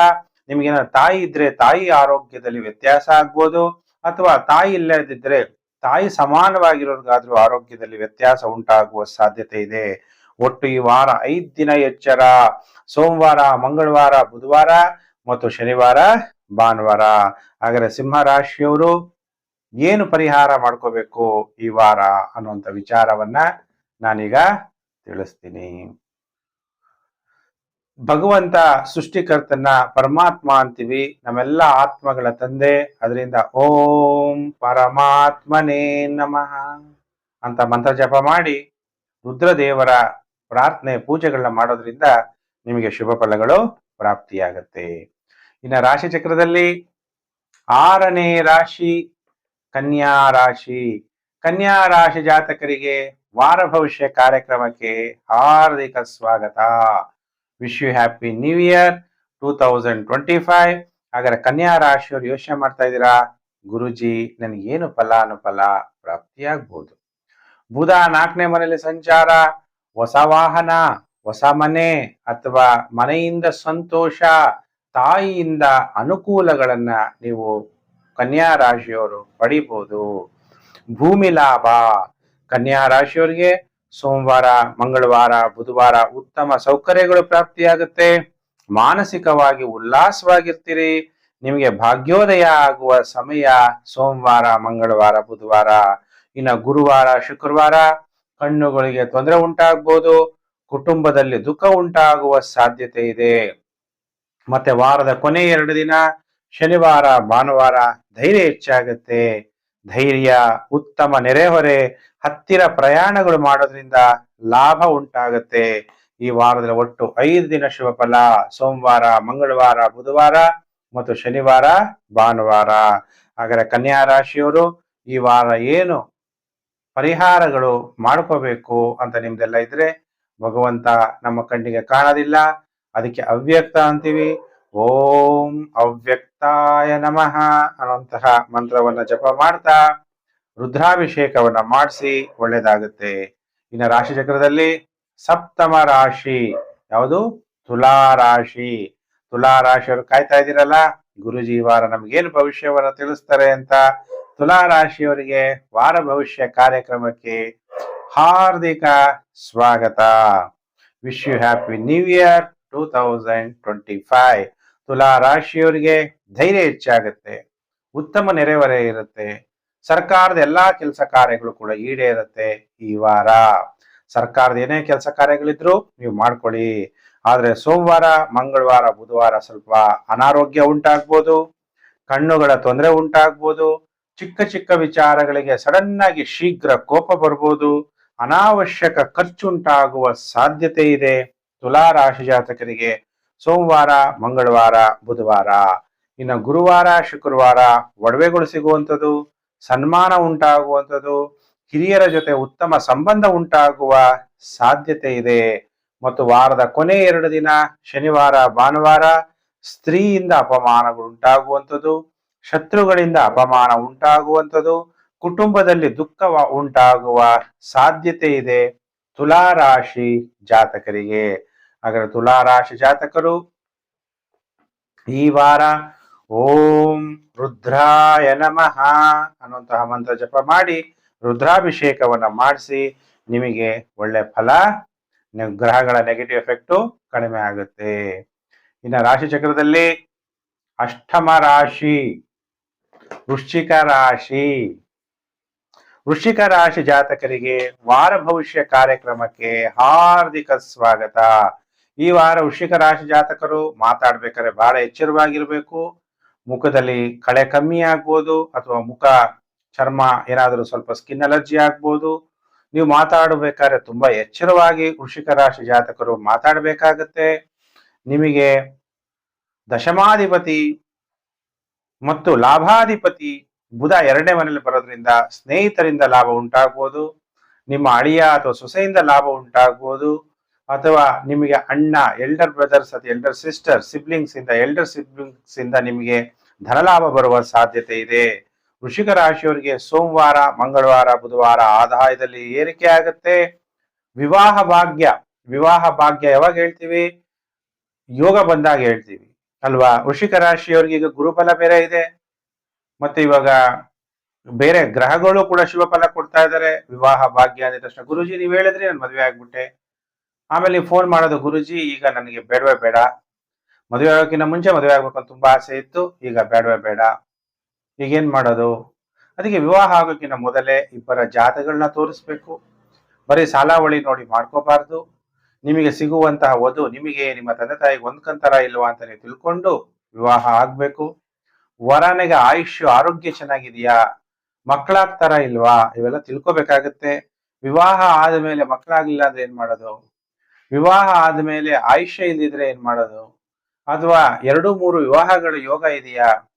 ನಿಮಗೇನ ತಾಯಿ ಇದ್ರೆ ತಾಯಿ ಆರೋಗ್ಯದಲ್ಲಿ ವ್ಯತ್ಯಾಸ ಆಗ್ಬೋದು, ಅಥವಾ ತಾಯಿ ಇಲ್ಲದಿದ್ರೆ ತಾಯಿ ಸಮಾನವಾಗಿರೋರ್ಗಾದ್ರೂ ಆರೋಗ್ಯದಲ್ಲಿ ವ್ಯತ್ಯಾಸ ಉಂಟಾಗುವ ಸಾಧ್ಯತೆ ಇದೆ. ಒಟ್ಟು ಈ ವಾರ ಐದ್ ದಿನ ಎಚ್ಚರ. ಸೋಮವಾರ, ಮಂಗಳವಾರ, ಬುಧವಾರ ಮತ್ತು ಶನಿವಾರ, ಭಾನುವಾರ. ಹಾಗಾದ್ರೆ ಸಿಂಹ ರಾಶಿಯವರು ಏನು ಪರಿಹಾರ ಮಾಡ್ಕೋಬೇಕು ಈ ವಾರ ಅನ್ನುವಂಥ ವಿಚಾರವನ್ನ ನಾನೀಗ ತಿಳಿಸ್ತೀನಿ. ಭಗವಂತ ಸೃಷ್ಟಿಕರ್ತನ ಪರಮಾತ್ಮ ಅಂತೀವಿ. ನಮ್ಮೆಲ್ಲ ಆತ್ಮಗಳ ತಂದೆ. ಅದರಿಂದ ಓಂ ಪರಮಾತ್ಮನೇ ನಮಃ ಅಂತ ಮಂತ್ರ ಜಪ ಮಾಡಿ ರುದ್ರದೇವರ ಪ್ರಾರ್ಥನೆ ಪೂಜೆಗಳನ್ನ ಮಾಡೋದ್ರಿಂದ ನಿಮಗೆ ಶುಭ ಫಲಗಳು ಪ್ರಾಪ್ತಿಯಾಗತ್ತೆ. ಇನ್ನು ರಾಶಿ ಚಕ್ರದಲ್ಲಿ ಆರನೇ ರಾಶಿ ಕನ್ಯಾ ರಾಶಿ. ಕನ್ಯಾ ರಾಶಿ ಜಾತಕರಿಗೆ ವಾರ ಭವಿಷ್ಯ ಕಾರ್ಯಕ್ರಮಕ್ಕೆ ಹಾರ್ದಿಕ ಸ್ವಾಗತ. Wish you happy new year two thousand twenty five ಹಾಗಾದ್ರೆ ಕನ್ಯಾ ರಾಶಿಯವರು ಯೋಚನೆ ಮಾಡ್ತಾ ಇದ್ದೀರಾ? ಗುರುಜಿ ನನಗೇನು ಫಲ ಅನುಫಲ ಪ್ರಾಪ್ತಿಯಾಗ್ಬೋದು. ಬುಧ ನಾಲ್ಕನೇ ಮನೆಯಲ್ಲಿ ಸಂಚಾರ, ಹೊಸ ವಾಹನ, ಹೊಸ ಮನೆ ಅಥವಾ ಮನೆಯಿಂದ ಸಂತೋಷ, ತಾಯಿಯಿಂದ ಅನುಕೂಲಗಳನ್ನ ನೀವು ಕನ್ಯಾ ರಾಶಿಯವರು ಪಡಿಬಹುದು ಭೂಮಿ ಲಾಭ. ಕನ್ಯಾ ರಾಶಿಯವರಿಗೆ ಸೋಮವಾರ, ಮಂಗಳವಾರ, ಬುಧವಾರ ಉತ್ತಮ ಸೌಕರ್ಯಗಳು ಪ್ರಾಪ್ತಿಯಾಗುತ್ತೆ. ಮಾನಸಿಕವಾಗಿ ಉಲ್ಲಾಸವಾಗಿರ್ತೀರಿ. ನಿಮಗೆ ಭಾಗ್ಯೋದಯ ಆಗುವ ಸಮಯ ಸೋಮವಾರ, ಮಂಗಳವಾರ, ಬುಧವಾರ, ಇನ್ನು ಗುರುವಾರ, ಶುಕ್ರವಾರ ಕಣ್ಣುಗಳಿಗೆ ತೊಂದರೆ ಉಂಟಾಗ್ಬೋದು. ಕುಟುಂಬದಲ್ಲಿ ದುಃಖ ಉಂಟಾಗುವ ಸಾಧ್ಯತೆ ಇದೆ. ಮತ್ತೆ ವಾರದ ಕೊನೆ ಎರಡು ದಿನ ಶನಿವಾರ, ಭಾನುವಾರ ಧೈರ್ಯ ಹೆಚ್ಚಾಗುತ್ತೆ. ಧೈರ್ಯ, ಉತ್ತಮ ನೆರೆಹೊರೆ, ಹತ್ತಿರ ಪ್ರಯಾಣಗಳು ಮಾಡೋದ್ರಿಂದ ಲಾಭ ಉಂಟಾಗತ್ತೆ. ಈ ವಾರದಲ್ಲಿ ಒಟ್ಟು ಐದು ದಿನ ಶುಭ ಫಲ. ಸೋಮವಾರ, ಮಂಗಳವಾರ, ಬುಧವಾರ ಮತ್ತು ಶನಿವಾರ, ಭಾನುವಾರ. ಹಾಗಾದ್ರೆ ಕನ್ಯಾ ರಾಶಿಯವರು ಈ ವಾರ ಏನು ಪರಿಹಾರಗಳು ಮಾಡ್ಕೋಬೇಕು ಅಂತ ನಿಮ್ದೆಲ್ಲ ಇದ್ರೆ ಭಗವಂತ ನಮ್ಮ ಕಣ್ಣಿಗೆ ಕಾಣೋದಿಲ್ಲ. ಅದಕ್ಕೆ ಅವ್ಯಕ್ತ ಅಂತೀವಿ. ಓಂ ಅವ್ಯಕ್ತಾಯ ನಮಃ ಅನ್ನುವಂತಹ ಮಂತ್ರವನ್ನ ಜಪ ಮಾಡ್ತಾ ರುದ್ರಾಭಿಷೇಕವನ್ನ ಮಾಡಿಸಿ ಒಳ್ಳೇದಾಗುತ್ತೆ. ಇನ್ನು ರಾಶಿ ಚಕ್ರದಲ್ಲಿ ಸಪ್ತಮ ರಾಶಿ. ಯಾವುದು? ತುಲಾ ರಾಶಿ. ತುಲಾ ಕಾಯ್ತಾ ಇದ್ದೀರಲ್ಲ? ಗುರುಜಿ ವಾರ ನಮ್ಗೇನು ಭವಿಷ್ಯವನ್ನ ತಿಳಿಸ್ತಾರೆ ಅಂತ. ತುಲಾ ರಾಶಿಯವರಿಗೆ ವಾರ ಭವಿಷ್ಯ ಕಾರ್ಯಕ್ರಮಕ್ಕೆ ಹಾರ್ದಿಕ ಸ್ವಾಗತ. Wish you happy new year two thousand twenty five ತುಲಾ ರಾಶಿಯವರಿಗೆ ಧೈರ್ಯ ಹೆಚ್ಚಾಗುತ್ತೆ, ಉತ್ತಮ ನೆರೆಹೊರೆ ಇರುತ್ತೆ, ಸರ್ಕಾರದ ಎಲ್ಲಾ ಕೆಲಸ ಕಾರ್ಯಗಳು ಕೂಡ ಈಡೇ ಇರುತ್ತೆ ಈ ವಾರ. ಸರ್ಕಾರದ ಏನೇ ಕೆಲಸ ಕಾರ್ಯಗಳಿದ್ರು ನೀವು ಮಾಡ್ಕೊಳ್ಳಿ. ಆದ್ರೆ ಸೋಮವಾರ, ಮಂಗಳವಾರ, ಬುಧವಾರ ಸ್ವಲ್ಪ ಅನಾರೋಗ್ಯ ಉಂಟಾಗ್ಬೋದು, ಕಣ್ಣುಗಳ ತೊಂದರೆ ಉಂಟಾಗ್ಬೋದು, ಚಿಕ್ಕ ಚಿಕ್ಕ ವಿಚಾರಗಳಿಗೆ ಸಡನ್ ಆಗಿ ಶೀಘ್ರ ಕೋಪ ಬರ್ಬೋದು, ಅನಾವಶ್ಯಕ ಖರ್ಚುಂಟಾಗುವ ಸಾಧ್ಯತೆ ಇದೆ. ತುಲಾ ರಾಶಿ ಜಾತಕರಿಗೆ ಸೋಮವಾರ, ಮಂಗಳವಾರ, ಬುಧವಾರ. ಇನ್ನು ಗುರುವಾರ, ಶುಕ್ರವಾರ ಒಡವೆಗಳು ಸಿಗುವಂಥದ್ದು, ಸನ್ಮಾನ ಉಂಟಾಗುವಂಥದ್ದು, ಹಿರಿಯರ ಜೊತೆ ಉತ್ತಮ ಸಂಬಂಧ ಉಂಟಾಗುವ ಸಾಧ್ಯತೆ ಇದೆ. ಮತ್ತು ವಾರದ ಕೊನೆ ಎರಡು ದಿನ, ಶನಿವಾರ, ಭಾನುವಾರ, ಸ್ತ್ರೀಯಿಂದ ಅಪಮಾನಗಳು ಉಂಟಾಗುವಂಥದ್ದು, ಶತ್ರುಗಳಿಂದ ಅಪಮಾನ ಉಂಟಾಗುವಂಥದ್ದು, ಕುಟುಂಬದಲ್ಲಿ ದುಃಖ ಉಂಟಾಗುವ ಸಾಧ್ಯತೆ ಇದೆ. ತುಲಾರಾಶಿ ಜಾತಕರಿಗೆ. ಹಾಗಾದ್ರೆ ತುಲಾ ರಾಶಿ ಜಾತಕರು, ಈ ವಾರ ಓಂ ರುದ್ರಾಯ ನಮಃ ಅನ್ನುವಂತಹ ಮಂತ್ರ ಜಪ ಮಾಡಿ ರುದ್ರಾಭಿಷೇಕವನ್ನ ಮಾಡಿಸಿ ನಿಮಗೆ ಒಳ್ಳೆ ಫಲ ಗ್ರಹಗಳ ನೆಗೆಟಿವ್ ಎಫೆಕ್ಟು ಕಡಿಮೆ ಆಗುತ್ತೆ. ಇನ್ನು ರಾಶಿ ಚಕ್ರದಲ್ಲಿ ಅಷ್ಟಮ ರಾಶಿ, ವೃಶ್ಚಿಕ ರಾಶಿ. ವೃಶ್ಚಿಕ ರಾಶಿ ಜಾತಕರಿಗೆ ವಾರ ಭವಿಷ್ಯ ಕಾರ್ಯಕ್ರಮಕ್ಕೆ ಹಾರ್ದಿಕ ಸ್ವಾಗತ. ಈ ವಾರ ವೃಶ್ಚಿಕ ರಾಶಿ ಜಾತಕರು ಮಾತಾಡ್ಬೇಕಾದ್ರೆ ಬಹಳ ಎಚ್ಚರವಾಗಿರ್ಬೇಕು. ಮುಖದಲ್ಲಿ ಕಳೆ ಕಮ್ಮಿ ಆಗ್ಬೋದು ಅಥವಾ ಮುಖ, ಚರ್ಮ ಏನಾದರೂ ಸ್ವಲ್ಪ ಸ್ಕಿನ್ ಅಲರ್ಜಿ ಆಗ್ಬೋದು. ನೀವು ಮಾತಾಡಬೇಕಾದ್ರೆ ತುಂಬಾ ಎಚ್ಚರವಾಗಿ ವೃಶ್ಚಿಕ ರಾಶಿ ಜಾತಕರು ಮಾತಾಡಬೇಕಾಗತ್ತೆ. ನಿಮಗೆ ದಶಮಾಧಿಪತಿ ಮತ್ತು ಲಾಭಾಧಿಪತಿ ಬುಧ ಎರಡನೇ ಮನೆಯಲ್ಲಿ ಬರೋದ್ರಿಂದ ಸ್ನೇಹಿತರಿಂದ ಲಾಭ ಉಂಟಾಗ್ಬೋದು. ನಿಮ್ಮ ಅಳಿಯ ಅಥವಾ ಸೊಸೆಯಿಂದ ಲಾಭ ಉಂಟಾಗ್ಬೋದು. ಅಥವಾ ನಿಮಗೆ ಅಣ್ಣ ಎಲ್ಡರ್ ಬ್ರದರ್ಸ್ ಅಥವಾ ಎಲ್ಡರ್ ಸಿಸ್ಟರ್ ಸಿಬ್ಲಿಂಗ್ಸ್ ಇಂದ ಎಲ್ಡರ್ ಸಿಬ್ಲಿಂಗ್ಸ್ ಇಂದ ನಿಮಗೆ ಧನಲಾಭ ಬರುವ ಸಾಧ್ಯತೆ ಇದೆ. ವೃಷಿಕ ರಾಶಿಯವರಿಗೆ ಸೋಮವಾರ, ಮಂಗಳವಾರ, ಬುಧವಾರ ಆದಾಯದಲ್ಲಿ ಏರಿಕೆ ಆಗುತ್ತೆ. ವಿವಾಹ ಭಾಗ್ಯ ವಿವಾಹ ಭಾಗ್ಯ ಯಾವಾಗ ಹೇಳ್ತೀವಿ? ಯೋಗ ಬಂದಾಗ ಹೇಳ್ತೀವಿ. ಅಲ್ವಾ? ವೃಷಿಕ ರಾಶಿಯವರಿಗೆ ಈಗ ಗುರುಫಲ ಬೇರೆ ಇದೆ. ಮತ್ತೆ ಇವಾಗ ಬೇರೆ ಗ್ರಹಗಳು ಕೂಡ ಶುಭ ಫಲ ಕೊಡ್ತಾ ಇದ್ದಾರೆ. ವಿವಾಹ ಭಾಗ್ಯ ಅಂದ ತಕ್ಷಣ ಗುರುಜಿ, ನೀವು ಹೇಳಿದ್ರಿ, ನಾನು ಮದುವೆ ಆಗ್ಬಿಟ್ಟೆ. ಆಮೇಲೆ ನೀವು ಫೋನ್ ಮಾಡೋದು ಗುರುಜಿ, ಈಗ ನನಗೆ ಬೇಡವೇ ಬೇಡ. ಮದುವೆ ಆಗೋಕ್ಕಿಂತ ಮುಂಚೆ ಮದುವೆ ಆಗ್ಬೇಕು ಅಂತ ತುಂಬಾ ಆಸೆ ಇತ್ತು, ಈಗ ಬೇಡವೇ ಬೇಡ. ಈಗ ಏನ್ ಮಾಡೋದು? ಅದಕ್ಕೆ ವಿವಾಹ ಆಗೋಕ್ಕಿಂತ ಮೊದಲೇ ಇಬ್ಬರ ಜಾತಗಳನ್ನ ತೋರಿಸ್ಬೇಕು. ಬರೀ ಸಾಲಾವಳಿ ನೋಡಿ ಮಾಡ್ಕೋಬಾರ್ದು. ನಿಮಗೆ ಸಿಗುವಂತಹ ವಧು ನಿಮಗೆ, ನಿಮ್ಮ ತಂದೆ ತಾಯಿಗೆ ಹೊಂದ್ಕಂತಾರ ಇಲ್ವಾ ಅಂತ ನೀವು ತಿಳ್ಕೊಂಡು ವಿವಾಹ ಆಗ್ಬೇಕು. ವರನಿಗೆ ಆಯುಷ್ಯ, ಆರೋಗ್ಯ ಚೆನ್ನಾಗಿದೆಯಾ? ಮಕ್ಕಳಾಗ್ತಾರ ಇಲ್ವಾ? ಇವೆಲ್ಲ ತಿಳ್ಕೊಬೇಕಾಗತ್ತೆ. ವಿವಾಹ ಆದ್ಮೇಲೆ ಮಕ್ಕಳಾಗ್ಲಿಲ್ಲ ಅಂದ್ರೆ ಏನ್ ಮಾಡೋದು? ವಿವಾಹ ಆದ್ಮೇಲೆ ಆಯುಷ್ಯ ಇಲ್ದಿದ್ರೆ ಏನ್ ಮಾಡೋದು? ಅಥವಾ ಎರಡು ಮೂರು ವಿವಾಹಗಳ ಯೋಗ ಇದೆಯಾ?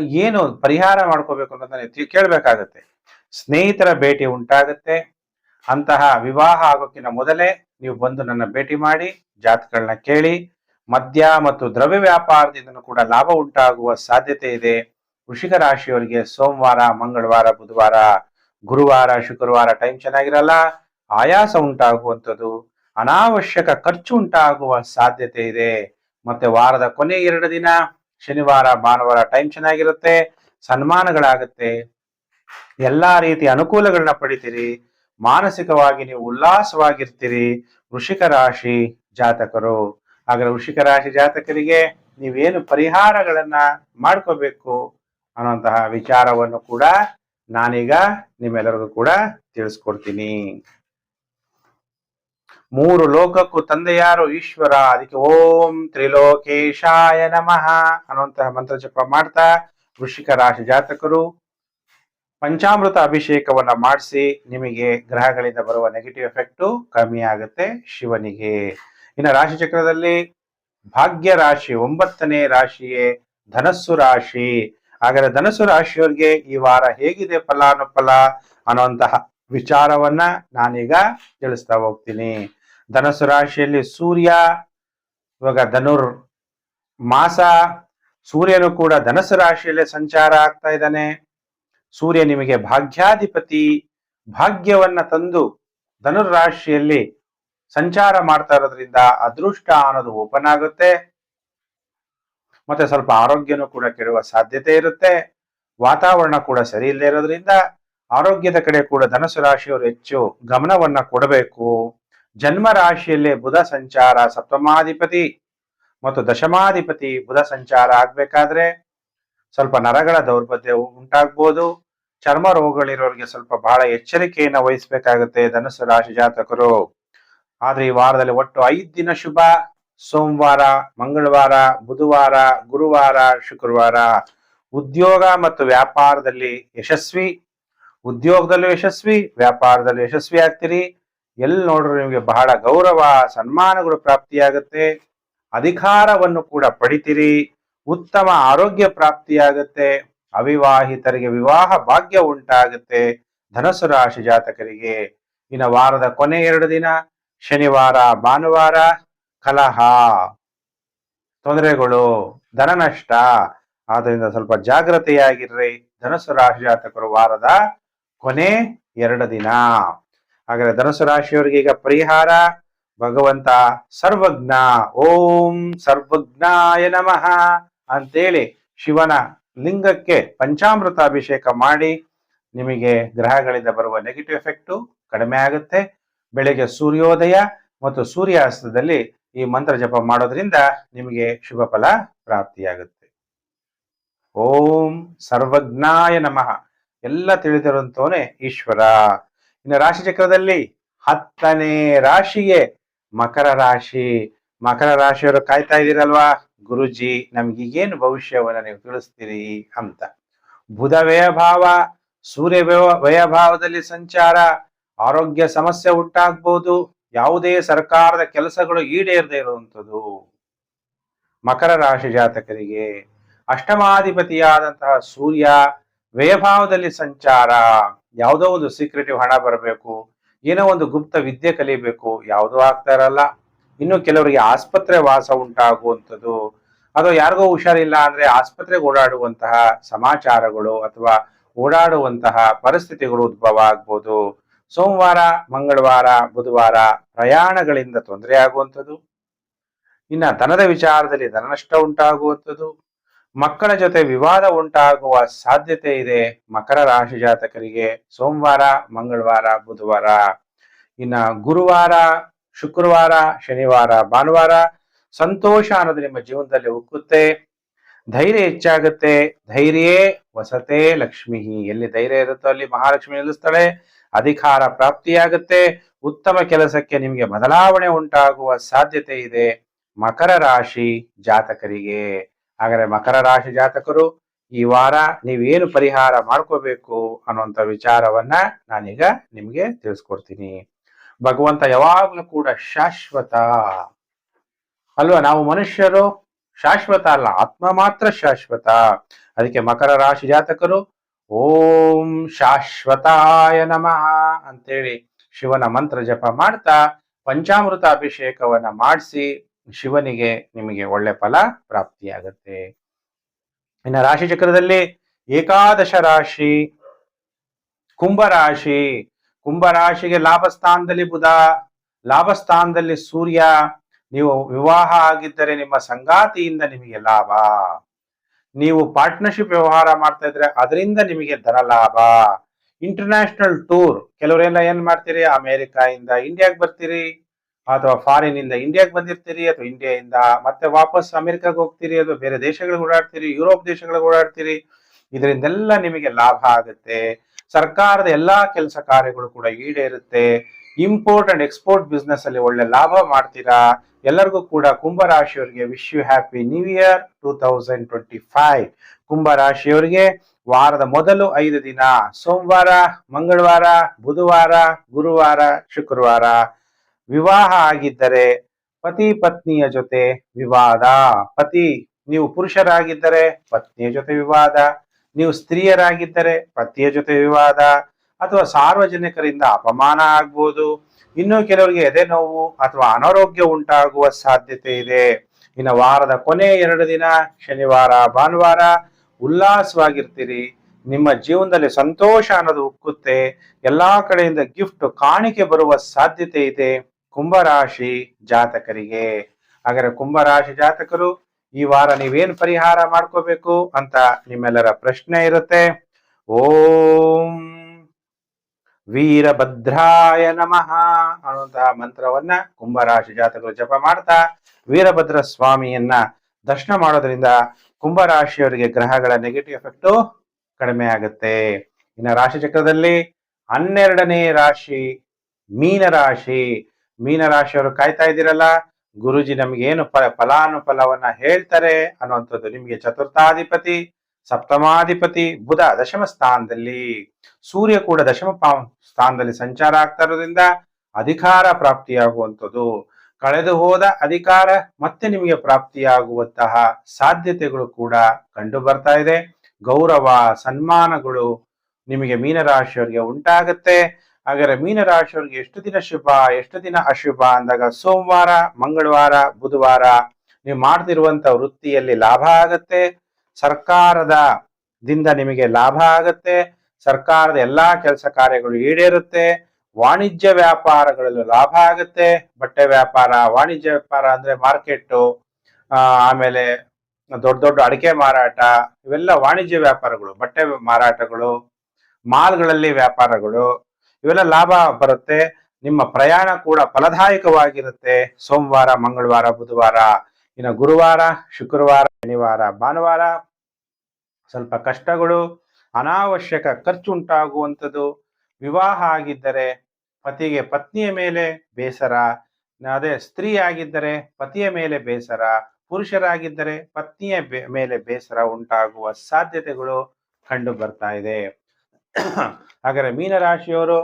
ಏನು ಪರಿಹಾರ ಮಾಡ್ಕೋಬೇಕು ಅಂತ ಕೇಳಬೇಕಾಗತ್ತೆ. ಸ್ನೇಹಿತರ ಭೇಟಿ ಉಂಟಾಗತ್ತೆ. ಅಂತಹ ವಿವಾಹ ಆಗೋಕ್ಕಿಂತ ಮೊದಲೇ ನೀವು ಬಂದು ನನ್ನ ಭೇಟಿ ಮಾಡಿ ಜಾತಕಗಳನ್ನ ಕೇಳಿ, ಮದ್ಯ ಮತ್ತು ದ್ರವ್ಯ ವ್ಯಾಪಾರದಿಂದ ಕೂಡ ಲಾಭ ಉಂಟಾಗುವ ಸಾಧ್ಯತೆ ಇದೆ. ವೃಷಿಕ ರಾಶಿಯವರಿಗೆ ಸೋಮವಾರ, ಮಂಗಳವಾರ, ಬುಧವಾರ, ಗುರುವಾರ, ಶುಕ್ರವಾರ ಟೈಮ್ ಚೆನ್ನಾಗಿರಲ್ಲ. ಆಯಾಸ ಉಂಟಾಗುವಂಥದ್ದು. ಅನಾವಶ್ಯಕ ಖರ್ಚು ಉಂಟಾಗುವ ಸಾಧ್ಯತೆ ಇದೆ. ಮತ್ತೆ ವಾರದ ಕೊನೆ ಎರಡು ದಿನ, ಶನಿವಾರ, ಭಾನುವಾರ ಟೈಮ್ ಚೆನ್ನಾಗಿರುತ್ತೆ, ಸನ್ಮಾನಗಳಾಗುತ್ತೆ. ಎಲ್ಲಾ ರೀತಿಯ ಅನುಕೂಲಗಳನ್ನ ಪಡಿತೀರಿ. ಮಾನಸಿಕವಾಗಿ ನೀವು ಉಲ್ಲಾಸವಾಗಿರ್ತೀರಿ. ವೃಷಿಕ ರಾಶಿ ಜಾತಕರು. ಹಾಗಾದ್ರೆ ವೃಷಿಕ ರಾಶಿ ಜಾತಕರಿಗೆ ನೀವೇನು ಪರಿಹಾರಗಳನ್ನ ಮಾಡ್ಕೋಬೇಕು ಅನ್ನುವಂತಹ ವಿಚಾರವನ್ನು ಕೂಡ ನಾನೀಗ ನಿಮ್ಮೆಲ್ಲರಿಗೂ ಕೂಡ ತಿಳಿಸ್ಕೊಡ್ತೀನಿ. ಮೂರು ಲೋಕಕ್ಕೂ ತಂದೆ ಯಾರು ಈಶ್ವರ. ಅದಕ್ಕೆ ಓಂ ತ್ರಿಲೋಕೇಶಾಯ ನಮಃ ಅನ್ನುವಂತಹ ಮಂತ್ರ ಜಪ ಮಾಡ್ತಾ ವೃಷಿಕ ರಾಶಿ ಜಾತಕರು, ಪಂಚಾಮೃತ ಅಭಿಷೇಕವನ್ನ ಮಾಡಿಸಿ ನಿಮಗೆ ಗ್ರಹಗಳಿಂದ ಬರುವ ನೆಗೆಟಿವ್ ಎಫೆಕ್ಟ್ ಕಮ್ಮಿ ಆಗುತ್ತೆ ಶಿವನಿಗೆ. ಇನ್ನು ರಾಶಿ ಚಕ್ರದಲ್ಲಿ ಭಾಗ್ಯ ರಾಶಿ, ಒಂಬತ್ತನೇ ರಾಶಿಯೇ ಧನಸ್ಸು ರಾಶಿ. ಹಾಗಾದ್ರೆ ಧನಸ್ಸು ರಾಶಿಯವರಿಗೆ ಈ ವಾರ ಹೇಗಿದೆ ಫಲಾನುಫಲ ಅನ್ನುವಂತಹ ವಿಚಾರವನ್ನ ನಾನೀಗ ತಿಳಿಸ್ತಾ ಹೋಗ್ತೀನಿ. ಧನಸ್ಸು ರಾಶಿಯಲ್ಲಿ ಸೂರ್ಯ, ಇವಾಗ ಧನುರ್ ಮಾಸ, ಸೂರ್ಯನು ಕೂಡ ಧನಸ್ಸು ರಾಶಿಯಲ್ಲಿ ಸಂಚಾರ ಆಗ್ತಾ ಇದ್ದಾನೆ. ಸೂರ್ಯ ನಿಮಗೆ ಭಾಗ್ಯಾಧಿಪತಿ, ಭಾಗ್ಯವನ್ನ ತಂದು ಧನುರ್ ರಾಶಿಯಲ್ಲಿ ಸಂಚಾರ ಮಾಡ್ತಾ ಇರೋದ್ರಿಂದ ಅದೃಷ್ಟ ಅನ್ನೋದು ಓಪನ್ ಆಗುತ್ತೆ. ಮತ್ತೆ ಸ್ವಲ್ಪ ಆರೋಗ್ಯನೂ ಕೂಡ ಕೆಡುವ ಸಾಧ್ಯತೆ ಇರುತ್ತೆ. ವಾತಾವರಣ ಕೂಡ ಸರಿ ಇಲ್ಲದೆ ಇರೋದ್ರಿಂದ ಆರೋಗ್ಯದ ಕಡೆ ಕೂಡ ಧನಸು ರಾಶಿಯವರು ಹೆಚ್ಚು ಗಮನವನ್ನ ಕೊಡಬೇಕು. ಜನ್ಮ ರಾಶಿಯಲ್ಲೇ ಬುಧ ಸಂಚಾರ ಸಪ್ತಮಾಧಿಪತಿ ಮತ್ತು ದಶಮಾಧಿಪತಿ ಬುಧ ಸಂಚಾರ ಆಗ್ಬೇಕಾದ್ರೆ ಸ್ವಲ್ಪ ನರಗಳ ದೌರ್ಬಲ್ಯ ಉಂಟಾಗ್ಬೋದು. ಚರ್ಮ ರೋಗಗಳಿರೋರಿಗೆ ಸ್ವಲ್ಪ ಬಹಳ ಎಚ್ಚರಿಕೆಯನ್ನು ವಹಿಸಬೇಕಾಗುತ್ತೆ ಧನುಸು ರಾಶಿ ಜಾತಕರು. ಆದ್ರೆ ಈ ವಾರದಲ್ಲಿ ಒಟ್ಟು ಐದು ದಿನ ಶುಭ. ಸೋಮವಾರ, ಮಂಗಳವಾರ, ಬುಧವಾರ, ಗುರುವಾರ, ಶುಕ್ರವಾರ. ಉದ್ಯೋಗ ಮತ್ತು ವ್ಯಾಪಾರದಲ್ಲಿ ಯಶಸ್ವಿ. ಉದ್ಯೋಗದಲ್ಲೂ ಯಶಸ್ವಿ, ವ್ಯಾಪಾರದಲ್ಲೂ ಯಶಸ್ವಿ ಆಗ್ತೀರಿ. ಎಲ್ಲಿ ನೋಡ್ರಿ ನಿಮಗೆ ಬಹಳ ಗೌರವ, ಸನ್ಮಾನಗಳು ಪ್ರಾಪ್ತಿಯಾಗುತ್ತೆ. ಅಧಿಕಾರವನ್ನು ಕೂಡ ಪಡಿತೀರಿ. ಉತ್ತಮ ಆರೋಗ್ಯ ಪ್ರಾಪ್ತಿಯಾಗುತ್ತೆ. ಅವಿವಾಹಿತರಿಗೆ ವಿವಾಹ ಭಾಗ್ಯ ಉಂಟಾಗುತ್ತೆ. ಧನಸು ರಾಶಿ ಜಾತಕರಿಗೆ. ಇನ್ನು ವಾರದ ಕೊನೆ ಎರಡು ದಿನ, ಶನಿವಾರ, ಭಾನುವಾರ, ಕಲಹ, ತೊಂದರೆಗಳು, ಧನ ನಷ್ಟ. ಆದ್ದರಿಂದ ಸ್ವಲ್ಪ ಜಾಗ್ರತೆಯಾಗಿರ್ರಿ. ಧನಸು ರಾಶಿ ಜಾತಕರು ವಾರದ ಕೊನೆ ಎರಡು ದಿನ. ಹಾಗಾದ್ರೆ ಧನುಸು ರಾಶಿಯವರಿಗೆ ಈಗ ಪರಿಹಾರ, ಭಗವಂತ ಸರ್ವಜ್ಞ, ಓಂ ಸರ್ವಜ್ಞಾಯ ನಮಃ ಅಂತೇಳಿ ಶಿವನ ಲಿಂಗಕ್ಕೆ ಪಂಚಾಮೃತ ಅಭಿಷೇಕ ಮಾಡಿ ನಿಮಗೆ ಗ್ರಹಗಳಿಂದ ಬರುವ ನೆಗೆಟಿವ್ ಎಫೆಕ್ಟು ಕಡಿಮೆ ಆಗುತ್ತೆ. ಬೆಳಗ್ಗೆ ಸೂರ್ಯೋದಯ ಮತ್ತು ಸೂರ್ಯಾಸ್ತದಲ್ಲಿ ಈ ಮಂತ್ರ ಜಪ ಮಾಡೋದ್ರಿಂದ ನಿಮಗೆ ಶುಭ ಫಲ ಪ್ರಾಪ್ತಿಯಾಗುತ್ತೆ. ಓಂ ಸರ್ವಜ್ಞಾಯ ನಮಃ. ಎಲ್ಲ ತಿಳಿದಿರುವಂತವನೇ ಈಶ್ವರ. ಇನ್ನು ರಾಶಿ ಚಕ್ರದಲ್ಲಿ ಹತ್ತನೇ ರಾಶಿಗೆ ಮಕರ ರಾಶಿ. ಮಕರ ರಾಶಿಯವರು ಕಾಯ್ತಾ ಇದ್ದೀರಲ್ವಾ? ಗುರುಜಿ, ನಮ್ಗೆ ಈಗೇನು ಭವಿಷ್ಯವನ್ನ ನೀವು ತಿಳಿಸ್ತೀರಿ ಅಂತ. ಬುಧ ವ್ಯಯಭಾವ, ಸೂರ್ಯ ವ್ಯವ, ವ್ಯಯಭಾವದಲ್ಲಿ ಸಂಚಾರ, ಆರೋಗ್ಯ ಸಮಸ್ಯೆ ಉಂಟಾಗ್ಬೋದು ಯಾವುದೇ ಸರ್ಕಾರದ ಕೆಲಸಗಳು ಈಡೇರದೇ ಇರುವಂಥದ್ದು. ಮಕರ ರಾಶಿ ಜಾತಕರಿಗೆ ಅಷ್ಟಮಾಧಿಪತಿಯಾದಂತಹ ಸೂರ್ಯ ವ್ಯಯಭಾವದಲ್ಲಿ ಸಂಚಾರ. ಯಾವುದೋ ಒಂದು ಸೀಕ್ರೆಟಿವ್ ಹಣ ಬರಬೇಕು, ಏನೋ ಒಂದು ಗುಪ್ತ ವಿದ್ಯೆ ಕಲಿಬೇಕು, ಯಾವುದೂ ಆಗ್ತಾ ಇರಲ್ಲ. ಇನ್ನು ಕೆಲವರಿಗೆ ಆಸ್ಪತ್ರೆ ವಾಸ ಉಂಟಾಗುವಂಥದ್ದು, ಅಥವಾ ಯಾರಿಗೋ ಹುಷಾರಿಲ್ಲ ಅಂದ್ರೆ ಆಸ್ಪತ್ರೆಗೆ ಓಡಾಡುವಂತಹ ಸಮಾಚಾರಗಳು ಅಥವಾ ಓಡಾಡುವಂತಹ ಪರಿಸ್ಥಿತಿಗಳು ಉದ್ಭವ ಆಗ್ಬೋದು. ಸೋಮವಾರ, ಮಂಗಳವಾರ, ಬುಧವಾರ ಪ್ರಯಾಣಗಳಿಂದ ತೊಂದರೆ ಆಗುವಂಥದ್ದು. ಇನ್ನ ಧನದ ವಿಚಾರದಲ್ಲಿ ಧನನಷ್ಟ ಉಂಟಾಗುವಂಥದ್ದು. ಮಕ್ಕಳ ಜೊತೆ ವಿವಾದ ಉಂಟಾಗುವ ಸಾಧ್ಯತೆ ಇದೆ. ಮಕರ ರಾಶಿ ಜಾತಕರಿಗೆ ಸೋಮವಾರ, ಮಂಗಳವಾರ, ಬುಧವಾರ. ಇನ್ನ ಗುರುವಾರ, ಶುಕ್ರವಾರ, ಶನಿವಾರ, ಭಾನುವಾರ ಸಂತೋಷ ಅನ್ನೋದು ನಿಮ್ಮ ಜೀವನದಲ್ಲಿ ಉಕ್ಕುತ್ತೆ. ಧೈರ್ಯ ಹೆಚ್ಚಾಗುತ್ತೆ. ಧೈರ್ಯೇ ವಸತೆ ಲಕ್ಷ್ಮಿ. ಎಲ್ಲಿ ಧೈರ್ಯ ಇರುತ್ತೋ ಅಲ್ಲಿ ಮಹಾಲಕ್ಷ್ಮಿ ನಿಲ್ಲಿಸ್ತಾಳೆ. ಅಧಿಕಾರ ಪ್ರಾಪ್ತಿಯಾಗುತ್ತೆ. ಉತ್ತಮ ಕೆಲಸಕ್ಕೆ ನಿಮಗೆ ಬದಲಾವಣೆ ಉಂಟಾಗುವ ಸಾಧ್ಯತೆ ಇದೆ. ಮಕರ ರಾಶಿ ಜಾತಕರಿಗೆ. ಹಾಗಾದ್ರೆ ಮಕರ ರಾಶಿ ಜಾತಕರು, ಈ ವಾರ ನೀವೇನು ಪರಿಹಾರ ಮಾಡ್ಕೋಬೇಕು ಅನ್ನುವಂಥ ವಿಚಾರವನ್ನ ನಾನೀಗ ನಿಮ್ಗೆ ತಿಳಿಸ್ಕೊಡ್ತೀನಿ. ಭಗವಂತ ಯಾವಾಗ್ಲೂ ಕೂಡ ಶಾಶ್ವತ. ಅಲ್ವಾ? ನಾವು ಮನುಷ್ಯರು ಶಾಶ್ವತ ಅಲ್ಲ, ಆತ್ಮ ಮಾತ್ರ ಶಾಶ್ವತ. ಅದಕ್ಕೆ ಮಕರ ರಾಶಿ ಜಾತಕರು, ಓಂ ಶಾಶ್ವತಾಯ ನಮಃ ಅಂತೇಳಿ ಶಿವನ ಮಂತ್ರ ಜಪ ಮಾಡ್ತಾ, ಪಂಚಾಮೃತ ಅಭಿಷೇಕವನ್ನ ಮಾಡಿಸಿ ಶಿವನಿಗೆ ನಿಮಗೆ ಒಳ್ಳೆ ಫಲ ಪ್ರಾಪ್ತಿಯಾಗತ್ತೆ. ಇನ್ನು ರಾಶಿ ಚಕ್ರದಲ್ಲಿ ಏಕಾದಶ ರಾಶಿ ಕುಂಭರಾಶಿ ಕುಂಭರಾಶಿಗೆ ಲಾಭಸ್ಥಾನದಲ್ಲಿ ಬುಧ ಲಾಭಸ್ಥಾನದಲ್ಲಿ ಸೂರ್ಯ. ನೀವು ವಿವಾಹ ಆಗಿದ್ದರೆ ನಿಮ್ಮ ಸಂಗಾತಿಯಿಂದ ನಿಮಗೆ ಲಾಭ. ನೀವು ಪಾರ್ಟ್ನರ್ಶಿಪ್ ವ್ಯವಹಾರ ಮಾಡ್ತಾ ಇದ್ರೆ ಅದರಿಂದ ನಿಮಗೆ ಧನ ಲಾಭ. ಇಂಟರ್ನ್ಯಾಷನಲ್ ಟೂರ್ ಕೆಲವರೆಲ್ಲ ಏನ್ ಮಾಡ್ತೀರಿ? ಅಮೆರಿಕ ಇಂದ ಇಂಡಿಯಾಗೆ ಬರ್ತೀರಿ. ಅಥವಾ ಫಾರಿನ್ ಇಂದ ಇಂಡಿಯಾಗೆ ಬಂದಿರ್ತೀರಿ ಅಥವಾ ಇಂಡಿಯಾದಿಂದ ಮತ್ತೆ ವಾಪಸ್ ಅಮೆರಿಕಾಗೆ ಹೋಗ್ತೀರಿ ಅಥವಾ ಬೇರೆ ದೇಶಗಳಿಗೆ ಓಡಾಡ್ತೀರಿ, ಯುರೋಪ್ ದೇಶಗಳಿಗೆ ಓಡಾಡ್ತೀರಿ, ಇದರಿಂದೆಲ್ಲ ನಿಮಗೆ ಲಾಭ ಆಗುತ್ತೆ. ಸರ್ಕಾರದ ಎಲ್ಲಾ ಕೆಲಸ ಕಾರ್ಯಗಳು ಕೂಡ ಈಡೇರುತ್ತೆ. ಇಂಪೋರ್ಟ್ ಅಂಡ್ ಎಕ್ಸ್ಪೋರ್ಟ್ ಬಿಸ್ನೆಸ್ ಅಲ್ಲಿ ಒಳ್ಳೆ ಲಾಭ ಮಾಡ್ತೀರಾ? ಎಲ್ಲರಿಗೂ ಕೂಡ ಕುಂಭರಾಶಿಯವರಿಗೆ wish you happy new year two thousand twenty five ಕುಂಭರಾಶಿಯವರಿಗೆ ವಾರದ ಮೊದಲು ಐದು ದಿನ, ಸೋಮವಾರ, ಮಂಗಳವಾರ, ಬುಧವಾರ, ಗುರುವಾರ, ಶುಕ್ರವಾರ. ವಿವಾಹ ಆಗಿದ್ದರೆ ಪತಿ ಪತ್ನಿಯ ಜೊತೆ ವಿವಾದ. ಪತಿ, ನೀವು ಪುರುಷರಾಗಿದ್ದರೆ ಪತ್ನಿಯ ಜೊತೆ ವಿವಾದ. ನೀವು ಸ್ತ್ರೀಯರಾಗಿದ್ದರೆ ಪತಿಯ ಜೊತೆ ವಿವಾದ. ಅಥವಾ ಸಾರ್ವಜನಿಕರಿಂದ ಅಪಮಾನ ಆಗ್ಬೋದು. ಇನ್ನು ಕೆಲವರಿಗೆ ಎದೆ ನೋವು ಅಥವಾ ಅನಾರೋಗ್ಯ ಉಂಟಾಗುವ ಸಾಧ್ಯತೆ ಇದೆ. ಇನ್ನು ವಾರದ ಕೊನೆ ಎರಡು ದಿನ, ಶನಿವಾರ, ಭಾನುವಾರ ಉಲ್ಲಾಸವಾಗಿರ್ತೀರಿ. ನಿಮ್ಮ ಜೀವನದಲ್ಲಿ ಸಂತೋಷ ಅನ್ನೋದು ಉಕ್ಕುತ್ತೆ. ಎಲ್ಲಾ ಕಡೆಯಿಂದ ಗಿಫ್ಟ್ ಕಾಣಿಕೆ ಬರುವ ಸಾಧ್ಯತೆ ಇದೆ. ಕುಂಭರಾಶಿ ಜಾತಕರಿಗೆ. ಹಾಗಾದ್ರೆ ಕುಂಭರಾಶಿ ಜಾತಕರು, ಈ ವಾರ ನೀವೇನ್ ಪರಿಹಾರ ಮಾಡ್ಕೋಬೇಕು ಅಂತ ನಿಮ್ಮೆಲ್ಲರ ಪ್ರಶ್ನೆ ಇರುತ್ತೆ. ಓಂ ವೀರಭದ್ರಾಯ ನಮಃ ಅನ್ನುವಂತಹ ಮಂತ್ರವನ್ನ ಕುಂಭರಾಶಿ ಜಾತಕರು ಜಪ ಮಾಡ್ತಾ ವೀರಭದ್ರ ಸ್ವಾಮಿಯನ್ನ ದರ್ಶನ ಮಾಡೋದ್ರಿಂದ ಕುಂಭರಾಶಿಯವರಿಗೆ ಗ್ರಹಗಳ ನೆಗೆಟಿವ್ ಎಫೆಕ್ಟ್ ಕಡಿಮೆ ಆಗುತ್ತೆ. ಇನ್ನು ರಾಶಿ ಚಕ್ರದಲ್ಲಿ ಹನ್ನೆರಡನೇ ರಾಶಿ ಮೀನರಾಶಿ. ಮೀನರಾಶಿಯವರು ಕಾಯ್ತಾ ಇದ್ದೀರಲ್ಲ? ಗುರುಜಿ ನಮ್ಗೆ ಏನು ಫಲ, ಫಲಾನುಫಲವನ್ನ ಹೇಳ್ತಾರೆ ಅನ್ನುವಂಥದ್ದು ನಿಮಗೆ ಚತುರ್ಥಾಧಿಪತಿ, ಸಪ್ತಮಾಧಿಪತಿ, ಬುಧ ದಶಮ ಸ್ಥಾನದಲ್ಲಿ. ಸೂರ್ಯ ಕೂಡ ದಶಮ ಸ್ಥಾನದಲ್ಲಿ ಸಂಚಾರ ಆಗ್ತಾ ಇರೋದ್ರಿಂದ ಅಧಿಕಾರ ಪ್ರಾಪ್ತಿಯಾಗುವಂಥದ್ದು. ಕಳೆದು ಹೋದ ಅಧಿಕಾರ ಮತ್ತೆ ನಿಮಗೆ ಪ್ರಾಪ್ತಿಯಾಗುವಂತಹ ಸಾಧ್ಯತೆಗಳು ಕೂಡ ಕಂಡು ಬರ್ತಾ ಇದೆ. ಗೌರವ, ಸನ್ಮಾನಗಳು ನಿಮಗೆ ಮೀನರಾಶಿಯವರಿಗೆ ಉಂಟಾಗತ್ತೆ. ಹಾಗಾದ್ರೆ ಮೀನರಾಶಿಯವ್ರಿಗೆ ಎಷ್ಟು ದಿನ ಶುಭ, ಎಷ್ಟು ದಿನ ಅಶುಭ ಅಂದಾಗ ಸೋಮವಾರ, ಮಂಗಳವಾರ, ಬುಧವಾರ ನೀವು ಮಾಡ್ತಿರುವಂತ ವೃತ್ತಿಯಲ್ಲಿ ಲಾಭ ಆಗತ್ತೆ. ಸರ್ಕಾರದ ದಿಂದ ನಿಮಗೆ ಲಾಭ ಆಗತ್ತೆ. ಸರ್ಕಾರದ ಎಲ್ಲಾ ಕೆಲಸ ಕಾರ್ಯಗಳು ಈಡೇರುತ್ತೆ. ವಾಣಿಜ್ಯ ವ್ಯಾಪಾರಗಳಲ್ಲೂ ಲಾಭ ಆಗುತ್ತೆ. ಬಟ್ಟೆ ವ್ಯಾಪಾರ, ವಾಣಿಜ್ಯ ವ್ಯಾಪಾರ ಅಂದ್ರೆ ಮಾರ್ಕೆಟ್ಟು ಆಮೇಲೆ ದೊಡ್ಡ ದೊಡ್ಡ ಅಡಿಕೆ ಮಾರಾಟ, ಇವೆಲ್ಲ ವಾಣಿಜ್ಯ ವ್ಯಾಪಾರಗಳು, ಬಟ್ಟೆ ಮಾರಾಟಗಳು, ಮಾಲ್ಗಳಲ್ಲಿ ವ್ಯಾಪಾರಗಳು ಇವೆಲ್ಲ ಲಾಭ ಬರುತ್ತೆ, ನಿಮ್ಮ ಪ್ರಯಾಣ ಕೂಡ ಫಲದಾಯಕವಾಗಿರುತ್ತೆ. ಸೋಮವಾರ, ಮಂಗಳವಾರ, ಬುಧವಾರ, ಇನ್ನು ಗುರುವಾರ, ಶುಕ್ರವಾರ, ಶನಿವಾರ, ಭಾನುವಾರ. ಸ್ವಲ್ಪ ಕಷ್ಟಗಳು, ಅನಾವಶ್ಯಕ ಖರ್ಚು ಉಂಟಾಗುವಂಥದ್ದು. ವಿವಾಹ ಆಗಿದ್ದರೆ ಪತಿಗೆ ಪತ್ನಿಯ ಮೇಲೆ ಬೇಸರ, ಅದೇ ಸ್ತ್ರೀ ಆಗಿದ್ದರೆ ಪತಿಯ ಮೇಲೆ ಬೇಸರ, ಪುರುಷರಾಗಿದ್ದರೆ ಪತ್ನಿಯ ಮೇಲೆ ಬೇಸರ ಉಂಟಾಗುವ ಸಾಧ್ಯತೆಗಳು ಕಂಡು ಬರ್ತಾ ಇದೆ. ಹಾಗಾದ್ರೆ ಮೀನರಾಶಿಯವರು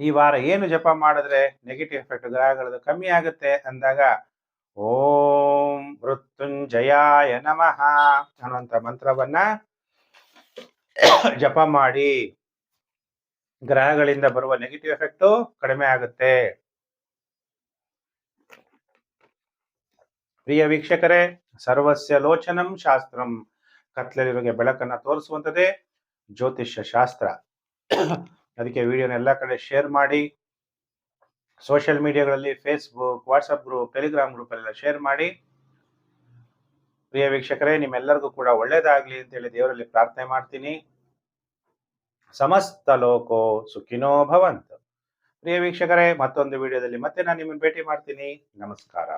ಈ ವಾರ ಏನು ಜಪ ಮಾಡಿದ್ರೆ ನೆಗೆಟಿವ್ ಎಫೆಕ್ಟ್ ಗ್ರಹಗಳದ್ದು ಕಮ್ಮಿ ಆಗುತ್ತೆ ಅಂದಾಗ, ಓಂ ಮೃತ್ಯುಂಜಯಾಯ ನಮಃ ಅನ್ನುವಂತ ಮಂತ್ರವನ್ನ ಜಪ ಮಾಡಿ ಗ್ರಹಗಳಿಂದ ಬರುವ ನೆಗೆಟಿವ್ ಎಫೆಕ್ಟ್ ಕಡಿಮೆ ಆಗುತ್ತೆ. ಪ್ರಿಯ ವೀಕ್ಷಕರೇ, ಸರ್ವಸ್ಯ ಲೋಚನಂ ಶಾಸ್ತ್ರಂ. ಕತ್ಲರಿಗೆ ಬೆಳಕನ್ನ ತೋರಿಸುವಂಥದ್ದೇ ಜ್ಯೋತಿಷ್ಯ ಶಾಸ್ತ್ರ. ಅದಕ್ಕೆ ವಿಡಿಯೋನ ಎಲ್ಲ ಕಡೆ ಶೇರ್ ಮಾಡಿ. Social ಮೀಡಿಯಾಗಳಲ್ಲಿ Facebook WhatsApp group Telegram group ಎಲ್ಲ ಶೇರ್ ಮಾಡಿ. ಪ್ರಿಯ ವೀಕ್ಷಕರೇ, ನಿಮ್ಮೆಲ್ಲರಿಗೂ ಕೂಡ ಒಳ್ಳೇದಾಗ್ಲಿ ಅಂತ ಹೇಳಿ ದೇವರಲ್ಲಿ ಪ್ರಾರ್ಥನೆ ಮಾಡ್ತೀನಿ. ಸಮಸ್ತ ಲೋಕೋ ಸುಖಿನೋ ಭವಂತ. ಪ್ರಿಯ ವೀಕ್ಷಕರೇ, ಮತ್ತೊಂದು ವಿಡಿಯೋದಲ್ಲಿ ಮತ್ತೆ ನಾನು ನಿಮ್ಮನ್ನು ಭೇಟಿ ಮಾಡ್ತೀನಿ. ನಮಸ್ಕಾರ.